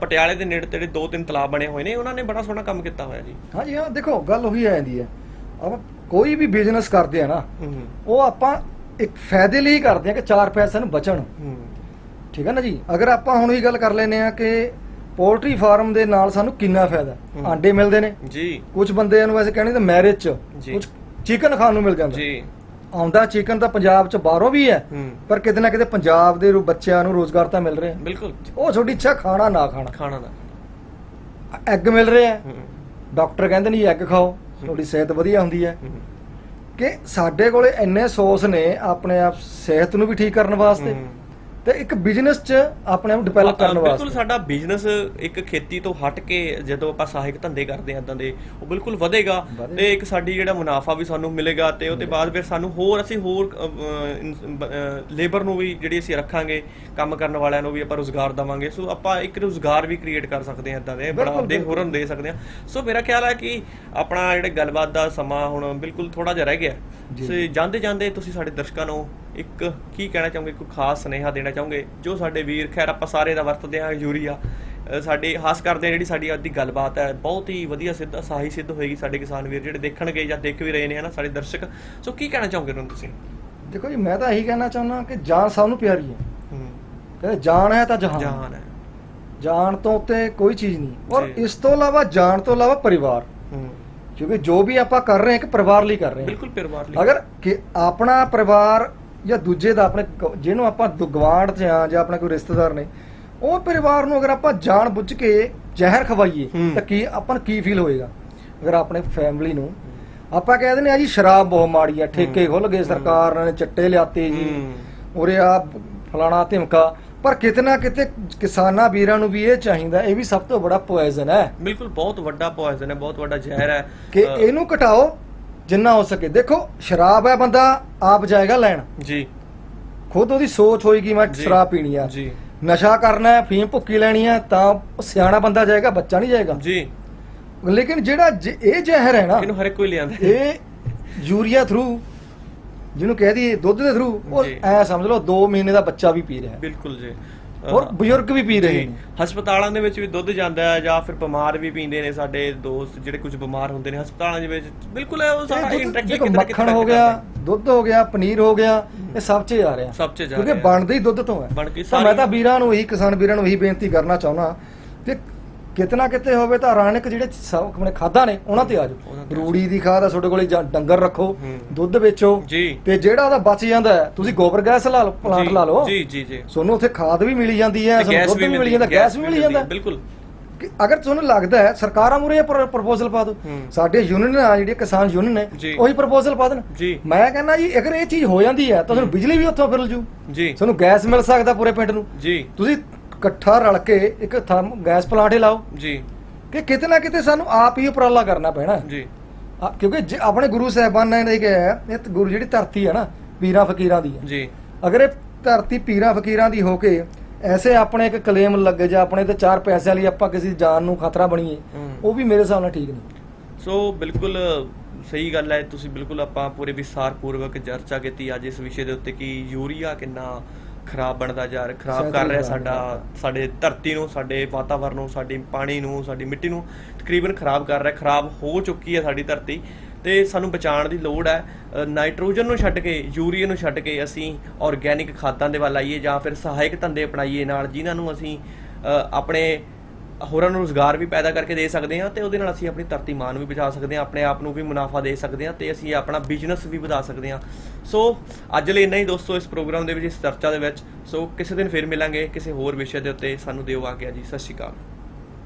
Speaker 1: ਪਟਿਆਲੇ ਦੇ ਨੇੜੇ ਤੇੜੇ ਦੋ ਤਿੰਨ ਤਲਾਅ ਬਣੇ ਹੋਏ ਨੇ ਉਹਨਾਂ ਨੇ ਬੜਾ ਸੋਹਣਾ ਕੰਮ ਕੀਤਾ ਹੋਇਆ ਜੀ।
Speaker 2: ਹਾਂਜੀ ਹਾਂ ਦੇਖੋ ਗੱਲ ਉਹੀ ਆ ਜਾਂਦੀ ਹੈ। ਆਪਾਂ ਕੋਈ ਵੀ ਬਿਜ਼ਨਸ ਕਰਦੇ ਆ ਨਾ ਉਹ ਆਪਾਂ ਇੱਕ ਫਾਇਦੇ ਲਈ ਕਰਦੇ ਆ ਕਿ ਚਾਰ ਪੈਸੇ ਨੂੰ ਬਚਣ। ਠੀਕ ਹੈ ਨਾ ਜੀ? ਅਗਰ ਆਪਾਂ ਹੁਣ ਵੀ ਗੱਲ ਕਰ ਲੈਨੇ ਆ ਕਿ ਪੋਲਟਰੀ ਫਾਰਮ ਦੇ ਨਾਲ ਸਾਨੂੰ ਕਿੰਨਾ ਫਾਇਦਾ। ਆਂਡੇ ਮਿਲਦੇ ਨੇ।
Speaker 1: ਜੀ।
Speaker 2: ਕੁਝ ਬੰਦਿਆਂ ਨੂੰ ਵੈਸੇ ਕਹਿੰਦੇ ਤਾਂ ਮੈਰਿਜ ਚ। ਕੁਝ ਚਿਕਨ ਖਾਣ ਨੂੰ ਮਿਲ ਜਾਂਦਾ।
Speaker 1: ਜੀ।
Speaker 2: ਆਉਂਦਾ ਚਿਕਨ ਤਾਂ ਪੰਜਾਬ ਚ ਬਾਹਰੋਂ ਵੀ ਹੈ ਪਰ ਕਿਤੇ ਨਾ ਕਿਤੇ ਪੰਜਾਬ ਦੇ ਬੱਚਿਆਂ ਨੂੰ ਰੋਜ਼ਗਾਰ ਤਾਂ ਮਿਲ ਰਿਹਾ।
Speaker 1: ਬਿਲਕੁਲ।
Speaker 2: ਉਹ ਤੁਹਾਡੀ ਇੱਛਾ ਖਾਣਾ ਨਾ ਖਾਣਾ।
Speaker 1: ਖਾਣਾ ਦਾ
Speaker 2: ਐਗ ਮਿਲ ਰਿਹਾ ਡਾਕਟਰ ਕਹਿੰਦੇ ਨਹੀਂ ਐਗ ਖਾਓ। ਤੁਹਾਡੀ ਸਿਹਤ ਵਧੀਆ ਹੁੰਦੀ ਹੈ। ਕਿ ਸਾਡੇ ਕੋਲੇ ਇੰਨੇ ਸੋਰਸ ਨੇ ਆਪਣੇ ਆਪ ਸਿਹਤ ਨੂੰ ਵੀ ਠੀਕ ਕਰਨ ਵਾਸਤੇ। ਤੇ ਇੱਕ ਬਿਜ਼ਨਸ 'ਚ ਆਪਣੇ ਆਪ ਡਿਵੈਲਪ ਕਰਨ
Speaker 1: ਬਿਲਕੁਲ
Speaker 2: ਵਾਸਤੇ
Speaker 1: ਸਾਡਾ ਬਿਜ਼ਨਸ ਇੱਕ ਖੇਤੀ ਤੋਂ ਹਟ ਕੇ ਜਦੋਂ ਆਪਾਂ ਸਹਾਇਕ ਧੰਦੇ ਕਰਦੇ ਇਦਾਂ ਦੇ ਉਹ ਬਿਲਕੁਲ ਵਧੇਗਾ। ਤੇ ਇੱਕ ਸਾਡੀ ਜਿਹੜਾ ਮੁਨਾਫਾ ਵੀ ਸਾਨੂੰ ਮਿਲੇਗਾ ਤੇ ਉਹਦੇ ਬਾਅਦ ਫਿਰ ਸਾਨੂੰ ਹੋਰ ਅਸੀਂ ਹੋਰ ਲੇਬਰ ਨੂੰ ਵੀ ਜਿਹੜੀ ਅਸੀਂ ਰੱਖਾਂਗੇ ਕੰਮ ਕਰਨ ਵਾਲਿਆਂ ਨੂੰ ਵੀ ਆਪਾਂ ਰੋਜ਼ਗਾਰ ਦਵਾਂਗੇ। ਸੋ ਆਪਾਂ ਇੱਕ ਰੋਜ਼ਗਾਰ ਵੀ ਕ੍ਰੀਏਟ ਕਰ ਸਕਦੇ ਹਾਂ ਇਦਾਂ ਦੇ ਬੜਾ
Speaker 2: ਬਿਲਕੁਲ,
Speaker 1: ਦੇ ਹੋਰਾਂ ਦੇ ਸਕਦੇ ਹਾਂ। ਸੋ ਮੇਰਾ ਖਿਆਲ ਹੈ ਕਿ ਆਪਣਾ ਜਿਹੜੇ ਗੱਲਬਾਤ ਦਾ ਸਮਾਂ ਹੁਣ ਬਿਲਕੁਲ ਥੋੜਾ ਜਿਹਾ ਰਹਿ ਗਿਆ। ਸੋ ਜਾਂਦੇ ਜਾਂਦੇ ਤੁਸੀਂ ਸਾਡੇ ਦਰਸ਼ਕਾਂ ਨੂੰ ਇੱਕ ਕੀ ਕਹਿਣਾ ਚਾਹੋਗੇ ਕੋਈ ਖਾਸ ਸੁਨੇਹਾ ਦੇਣਾ ਚਾਹੋਗੇ? ਜੋ ਸਾਡੇ ਵੀਰ ਖੈਰ ਆਪਾਂ ਸਾਰੇ ਦਾ ਵਰਤਦੇ ਆ। ਯੂਰੀਆ ਸਾਡੀ ਹਾਸ ਕਰਦੇ ਆ ਜਿਹੜੀ ਸਾਡੀ ਅੱਜ ਦੀ ਗੱਲਬਾਤ ਹੈ। ਬਹੁਤ ਹੀ ਵਧੀਆ ਸਿੱਧ ਸਾਹੀ ਸਿੱਧ ਹੋਏਗੀ ਸਾਡੇ ਕਿਸਾਨ ਵੀਰ ਜਿਹੜੇ ਦੇਖਣਗੇ ਜਾਂ ਦੇਖ ਵੀ ਰਹੇ ਨੇ ਹਨਾ ਸਾਡੇ ਦਰਸ਼ਕ। ਸੋ ਕੀ ਕਹਿਣਾ ਚਾਹੋਗੇ ਉਹਨਾਂ ਤੁਸੀਂ?
Speaker 2: ਦੇਖੋ ਜੀ ਮੈਂ ਤਾਂ ਇਹੀ ਕਹਿਣਾ ਚਾਹੁੰਦਾ ਕਿ ਜਾਨ ਸਭ ਨੂੰ ਪਿਆਰੀ ਹੈ। ਕਹਿੰਦੇ ਜਾਨ ਹੈ ਤਾਂ ਜਹਾਨ।
Speaker 1: ਜਹਾਨ ਹੈ।
Speaker 2: ਜਾਨ ਤੋਂ ਉੱਤੇ ਕੋਈ ਚੀਜ਼ ਨਹੀਂ। ਔਰ। ਇਸ ਤੋਂ ਇਲਾਵਾ ਜਾਨ ਤੋਂ ਇਲਾਵਾ ਪਰਿਵਾਰ। ਕਿਉਂਕਿ ਜੋ ਵੀ ਆਪਾਂ ਕਰ ਰਹੇ ਹਾਂ ਇੱਕ ਪਰਿਵਾਰ ਲਈ ਕਰ ਰਹੇ ਹਾਂ।
Speaker 1: ਬਿਲਕੁਲ ਪਰਿਵਾਰ ਲਈ।
Speaker 2: ਅਗਰ ਕਿ ਆਪਣਾ ਪਰਿਵਾਰ ਜਾਂ ਦੂਜੇ ਦਾ ਆਪਣੇ ਕ- ਜਿਹਨੂੰ ਆਪਾਂ ਦੁ- ਚ ਆ ਜਾਂ ਆਪਣਾ ਕੋਈ ਰਿਸ਼ਤੇਦਾਰ ਨੇ ਉਹ ਪਰਿਵਾਰ ਨੂੰ ਅਗਰ ਆਪਾਂ ਜਾਣ ਬੁੱਝ ਕੇ ਜ਼ਹਿਰ ਖਵਾਈਏ
Speaker 1: ਹੂੰ।
Speaker 2: ਤਾਂ ਕੀ ਆਪਾਂ ਨੂੰ ਕੀ ਫੀਲ ਹੋਏਗਾ? ਅਗਰ ਆਪਣੇ ਫੈਮਿਲੀ ਨੂੰ ਆਪਾਂ ਕਹਿ ਦਿੰਦੇ ਆ ਜੀ ਸ਼ਰਾਬ ਬਹੁਤ ਮਾੜੀ ਆ ਠੇਕੇ ਖੁੱਲ ਗਏ ਸਰਕਾਰ ਨੇ ਚੱਟੇ ਲਿਆਤੇ ਜੀ। ਉਰੇ ਆ ਫਲਾਣਾ ਧਮਕਾ। ਪਰ ਕਿਤੇ ਨਾ ਕਿਤੇ ਕਿਸਾਨਾਂ ਵੀਰਾਂ ਨੂੰ ਵੀ ਇਹ ਚਾਹੀਦਾ ਇਹ ਵੀ ਸਭ ਤੋਂ ਬੜਾ ਪੋਇਜ਼ਨ ਹੈ।
Speaker 1: ਬਿਲਕੁਲ ਬਹੁਤ ਵੱਡਾ ਪੋਇਜ਼ਨ ਹੈ ਬਹੁਤ ਵੱਡਾ ਜ਼ਹਿਰ ਹੈ।
Speaker 2: ਕਿ
Speaker 1: ਅ,
Speaker 2: ਇਹਨੂੰ ਘਟਾਓ ਜਿੰਨਾ ਹੋ ਸਕੇ। ਦੇਖੋ ਸ਼ਰਾਬ ਹੈ ਬੰਦਾ ਆਪ ਜਾਏਗਾ ਲੈਣ।
Speaker 1: ਜੀ।
Speaker 2: ਖੁਦ ਉਹਦੀ ਸੋਚ ਹੋਏਗੀ ਮੈਂ
Speaker 1: ਜੀ,
Speaker 2: ਸ਼ਰਾਬ ਪੀਣੀ ਆ।
Speaker 1: ਜੀ।
Speaker 2: ਨਸ਼ਾ ਕਰਨਾ ਹੈ ਫੀਮ ਭੁੱਕੀ ਲੈਣੀ ਹੈ ਤਾਂ ਉਹ ਸਿਆਣਾ ਬੰਦਾ ਜਾਏਗਾ ਬੱਚਾ ਨਹੀਂ ਜਾਏਗਾ।
Speaker 1: ਜੀ।
Speaker 2: ਲੇਕਿਨ ਜਿਹੜਾ ਜ- ਇਹ ਜ਼ਹਿਰ ਹੈ ਨਾ
Speaker 1: ਇਹਨੂੰ ਹਰ ਇੱਕ ਕੋਈ ਲਿਆਂਦਾ
Speaker 2: ਇਹ ਯੂਰੀਆ ਥਰੂ ਜਿਹਨੂੰ ਕਹਿ ਦਈਏ ਦੁੱਧ ਦੇ ਥਰੂ ਉਹ
Speaker 1: ਜੀ।
Speaker 2: ਐ ਸਮਝ ਲਓ 2 ਮਹੀਨੇ ਦਾ ਬੱਚਾ ਵੀ ਪੀ ਰਿਹਾ ਹੈ।
Speaker 1: ਬਿਲਕੁਲ ਜੀ।
Speaker 2: ਔਰ ਬਜ਼ੁਰਗ ਵੀ ਪੀ ਰਹੇ ਨੇ।
Speaker 1: ਹਸਪਤਾਲਾਂ ਦੇ ਵਿੱਚ ਵੀ ਦੁੱਧ ਜਾਂਦਾ ਹੈ ਜਾਂ ਫਿਰ ਬਿਮਾਰ ਵੀ ਪੀਂਦੇ ਨੇ ਸਾਡੇ ਦੋਸਤ ਜਿਹੜੇ ਕੁਝ ਬਿਮਾਰ ਹੁੰਦੇ ਨੇ ਹਸਪਤਾਲਾਂ ਦੇ ਵਿੱਚ। ਬਿਲਕੁਲ ਉਹ ਸਾਰਾ ਇੰਟਰੈਕਟ
Speaker 2: ਦੇਖੋ ਮੱਖਣ ਹੋ ਗਿਆ ਦੁੱਧ ਹੋ ਗਿਆ ਪਨੀਰ ਹੋ ਗਿਆ ਇਹ ਸਭ 'ਚ ਆ ਰਿਹਾ।
Speaker 1: ਸਭ 'ਚ ਜਾ
Speaker 2: ਕਿਉਂਕਿ
Speaker 1: ਰਿਹਾ।
Speaker 2: ਬਣਦੇ ਹੀ ਦੁੱਧ ਤੋਂ ਹੈ।
Speaker 1: ਬਣ ਕੇ
Speaker 2: ਤਾਂ ਮੈਂ ਤਾਂ ਵੀਰਾਂ ਨੂੰ ਇਹੀ ਕਿਸਾਨ ਵੀਰਾਂ ਨੂੰ ਇਹੀ ਬੇਨਤੀ ਕਰਨਾ ਚਾਹੁੰਦਾ ਕਿ ਕਿਤਨਾ ਕਿਤੇ ਹੋਵੇ ਤਾਂ ਰਾਣਿਕ ਜਿਹੜੇ ਸਭ ਆਪਣੇ ਖਾਦਾਂ ਨੇ ਉਹਨਾਂ ਤੇ ਆ ਜਾਓ। ਰੂੜੀ ਦੀ ਖਾਦ ਆ ਤੁਹਾਡੇ ਕੋਲੇ ਜਾਂ ਡੰਗਰ ਰੱਖੋ। ਦੁੱਧ ਵੇਚੋ ਤੇ ਜਿਹੜਾ ਉਹਦਾ ਬਚ ਜਾਂਦਾ ਤੁਸੀਂ ਗੋਬਰ ਗੈਸ ਲਾ ਲਓ ਪਲਾਂਟ ਲਾ ਲਓ।
Speaker 1: ਜੀ ਜੀ ਜੀ।
Speaker 2: ਤੁਹਾਨੂੰ ਉੱਥੇ ਖਾਦ ਵੀ ਮਿਲੀ ਜਾਂਦੀ ਹੈ ਦੁੱਧ ਵੀ ਮਿਲੀ ਜਾਂਦਾ ਗੈਸ ਵੀ ਮਿਲੀ ਜਾਂਦਾ।
Speaker 1: ਬਿਲਕੁਲ।
Speaker 2: ਅਗਰ ਤੁਹਾਨੂੰ ਲੱਗਦਾ ਹੈ ਸਰਕਾਰਾਂ ਮੂਰੇ ਪ੍ਰਪੋਜ਼ਲ ਪਾ
Speaker 1: ਹੂੰ।
Speaker 2: ਸਾਡੇ ਯੂਨੀਅਨ ਆ ਜਿਹੜੀ ਕਿਸਾਨ ਯੂਨੀਅਨ ਨੇ। ਉਹੀ ਪ੍ਰਪੋਜ਼ਲ ਪਾ ਦੇਣ। ਮੈਂ ਕਹਿੰਦਾ ਜੀ ਅਗਰ ਇਹ ਚੀਜ਼ ਹੋ ਜਾਂਦੀ ਹੈ ਤਾਂ ਤੁਹਾਨੂੰ ਬਿਜਲੀ ਵੀ ਉੱਥੋਂ ਫਿਰਲ ਜੂ।
Speaker 1: ਜੀ।
Speaker 2: ਤੁਹਾਨੂੰ ਗੈਸ ਮਿਲ ਸਕਦਾ ਪੂਰੇ ਪਿੰਡ ਨੂੰ।
Speaker 1: ਜੀ।
Speaker 2: ਤੁਸੀਂ ਇਕੱਠਾ ਰਲ ਕੇ ਇੱਕ ਥਰਮ ਗੈਸ ਪਲਾਂਟ ਹੀ ਲਾਓ।
Speaker 1: ਜੀ।
Speaker 2: ਕਿ ਕਿਤੇ ਨਾ ਕਿਤੇ ਸਾਨੂੰ ਆਪ ਹੀ ਉਪਰਾਲਾ ਕਰਨਾ ਪੈਣਾ।
Speaker 1: ਜੀ।
Speaker 2: ਕਿਉਂਕਿ ਜੇ ਆਪਣੇ ਗੁਰੂ ਸਾਹਿਬਾਨਾਂ ਨੇ ਇਹ ਕਿਹਾ ਇਹ ਗੁਰੂ ਜਿਹੜੀ ਧਰਤੀ ਹੈ ਨਾ ਪੀਰਾਂ ਫਕੀਰਾਂ ਦੀ ਹੈ।
Speaker 1: ਜੀ।
Speaker 2: ਅਗਰ ਇਹ ਧਰਤੀ ਪੀਰਾਂ ਫਕੀਰਾਂ ਦੀ ਹੋ ਕੇ ਐਸੇ ਆਪਣੇ ਇੱਕ ਕਲੇਮ ਲੱਗੇ ਜਾਂ ਆਪਣੇ ਤੇ ਚਾਰ ਪੈਸਿਆਂ ਲਈ ਆਪਾਂ ਕਿਸੇ ਜਾਨ ਨੂੰ ਖਤਰਾ ਬਣੀਏ। ਉਹ ਵੀ ਮੇਰੇ ਹਿਸਾਬ ਨਾਲ ਠੀਕ ਨਹੀਂ।
Speaker 1: ਸੋ ਬਿਲਕੁਲ ਸਹੀ ਗੱਲ ਹੈ ਤੁਸੀਂ ਬਿਲਕੁਲ ਆਪਾਂ ਪੂਰੇ ਵਿਸਥਾਰ ਪੂਰਵਕ ਚਰਚਾ ਕੀਤੀ ਅੱਜ ਇਸ ਵਿਸ਼ੇ ਦੇ ਉੱਤੇ ਕਿ ਯੂਰੀਆ ਕਿੰਨਾ ਖਰਾਬ ਬਣਦਾ ਜਾ ਰਿਹਾ ਖਰਾਬ ਕਰ ਰਿਹਾ ਸਾਡਾ ਸਾਡੇ ਧਰਤੀ ਨੂੰ ਸਾਡੇ ਵਾਤਾਵਰਣ ਨੂੰ ਸਾਡੀ ਪਾਣੀ ਨੂੰ ਸਾਡੀ ਮਿੱਟੀ ਨੂੰ ਤਕਰੀਬਨ ਖਰਾਬ ਕਰ ਰਿਹਾ ਖਰਾਬ ਹੋ ਚੁੱਕੀ ਹੈ ਸਾਡੀ ਧਰਤੀ। ਤੇ ਸਾਨੂੰ ਬਚਾਉਣ ਦੀ ਲੋੜ ਹੈ ਨਾਈਟ੍ਰੋਜਨ ਨੂੰ ਛੱਡ ਕੇ ਯੂਰੀਆ ਨੂੰ ਛੱਡ ਕੇ ਅਸੀਂ ਆਰਗੈਨਿਕ ਖਾਦਾਂ ਦੇ ਵੱਲ ਆਈਏ ਜਾਂ ਫਿਰ ਸਹਾਇਕ ਧੰਦੇ ਅਪਣਾਈਏ ਨਾਲ ਜਿਨ੍ਹਾਂ ਨੂੰ ਅਸੀਂ ਆਪਣੇ ਹੋਰਾਂ ਨੂੰ ਰੋਜ਼ਗਾਰ ਵੀ ਪੈਦਾ ਕਰਕੇ ਦੇ ਸਕਦੇ ਹਾਂ ਤੇ ਉਹਦੇ ਨਾਲ ਅਸੀਂ ਆਪਣੀ ਧਰਤੀ ਮਾਂ ਨੂੰ ਵੀ ਬਚਾ ਸਕਦੇ ਹਾਂ, ਆਪਣੇ ਆਪ ਨੂੰ ਵੀ ਮੁਨਾਫਾ ਦੇ ਸਕਦੇ ਹਾਂ ਤੇ ਅਸੀਂ ਆਪਣਾ ਬਿਜ਼ਨਸ ਵੀ ਵਧਾ ਸਕਦੇ ਹਾਂ। ਸੋ ਅੱਜ ਲਈ ਇੰਨਾ ਹੀ ਦੋਸਤੋ ਇਸ ਪ੍ਰੋਗਰਾਮ ਦੇ ਵਿੱਚ, ਇਸ ਚਰਚਾ ਦੇ ਵਿੱਚ। ਸੋ ਕਿਸੇ ਦਿਨ ਫਿਰ ਮਿਲਾਂਗੇ ਕਿਸੇ ਹੋਰ ਵਿਸ਼ੇ ਦੇ ਉੱਤੇ। ਸਾਨੂੰ ਦਿਓ ਆ ਗਿਆ ਜੀ। ਸਤਿ ਸ਼੍ਰੀ ਅਕਾਲ।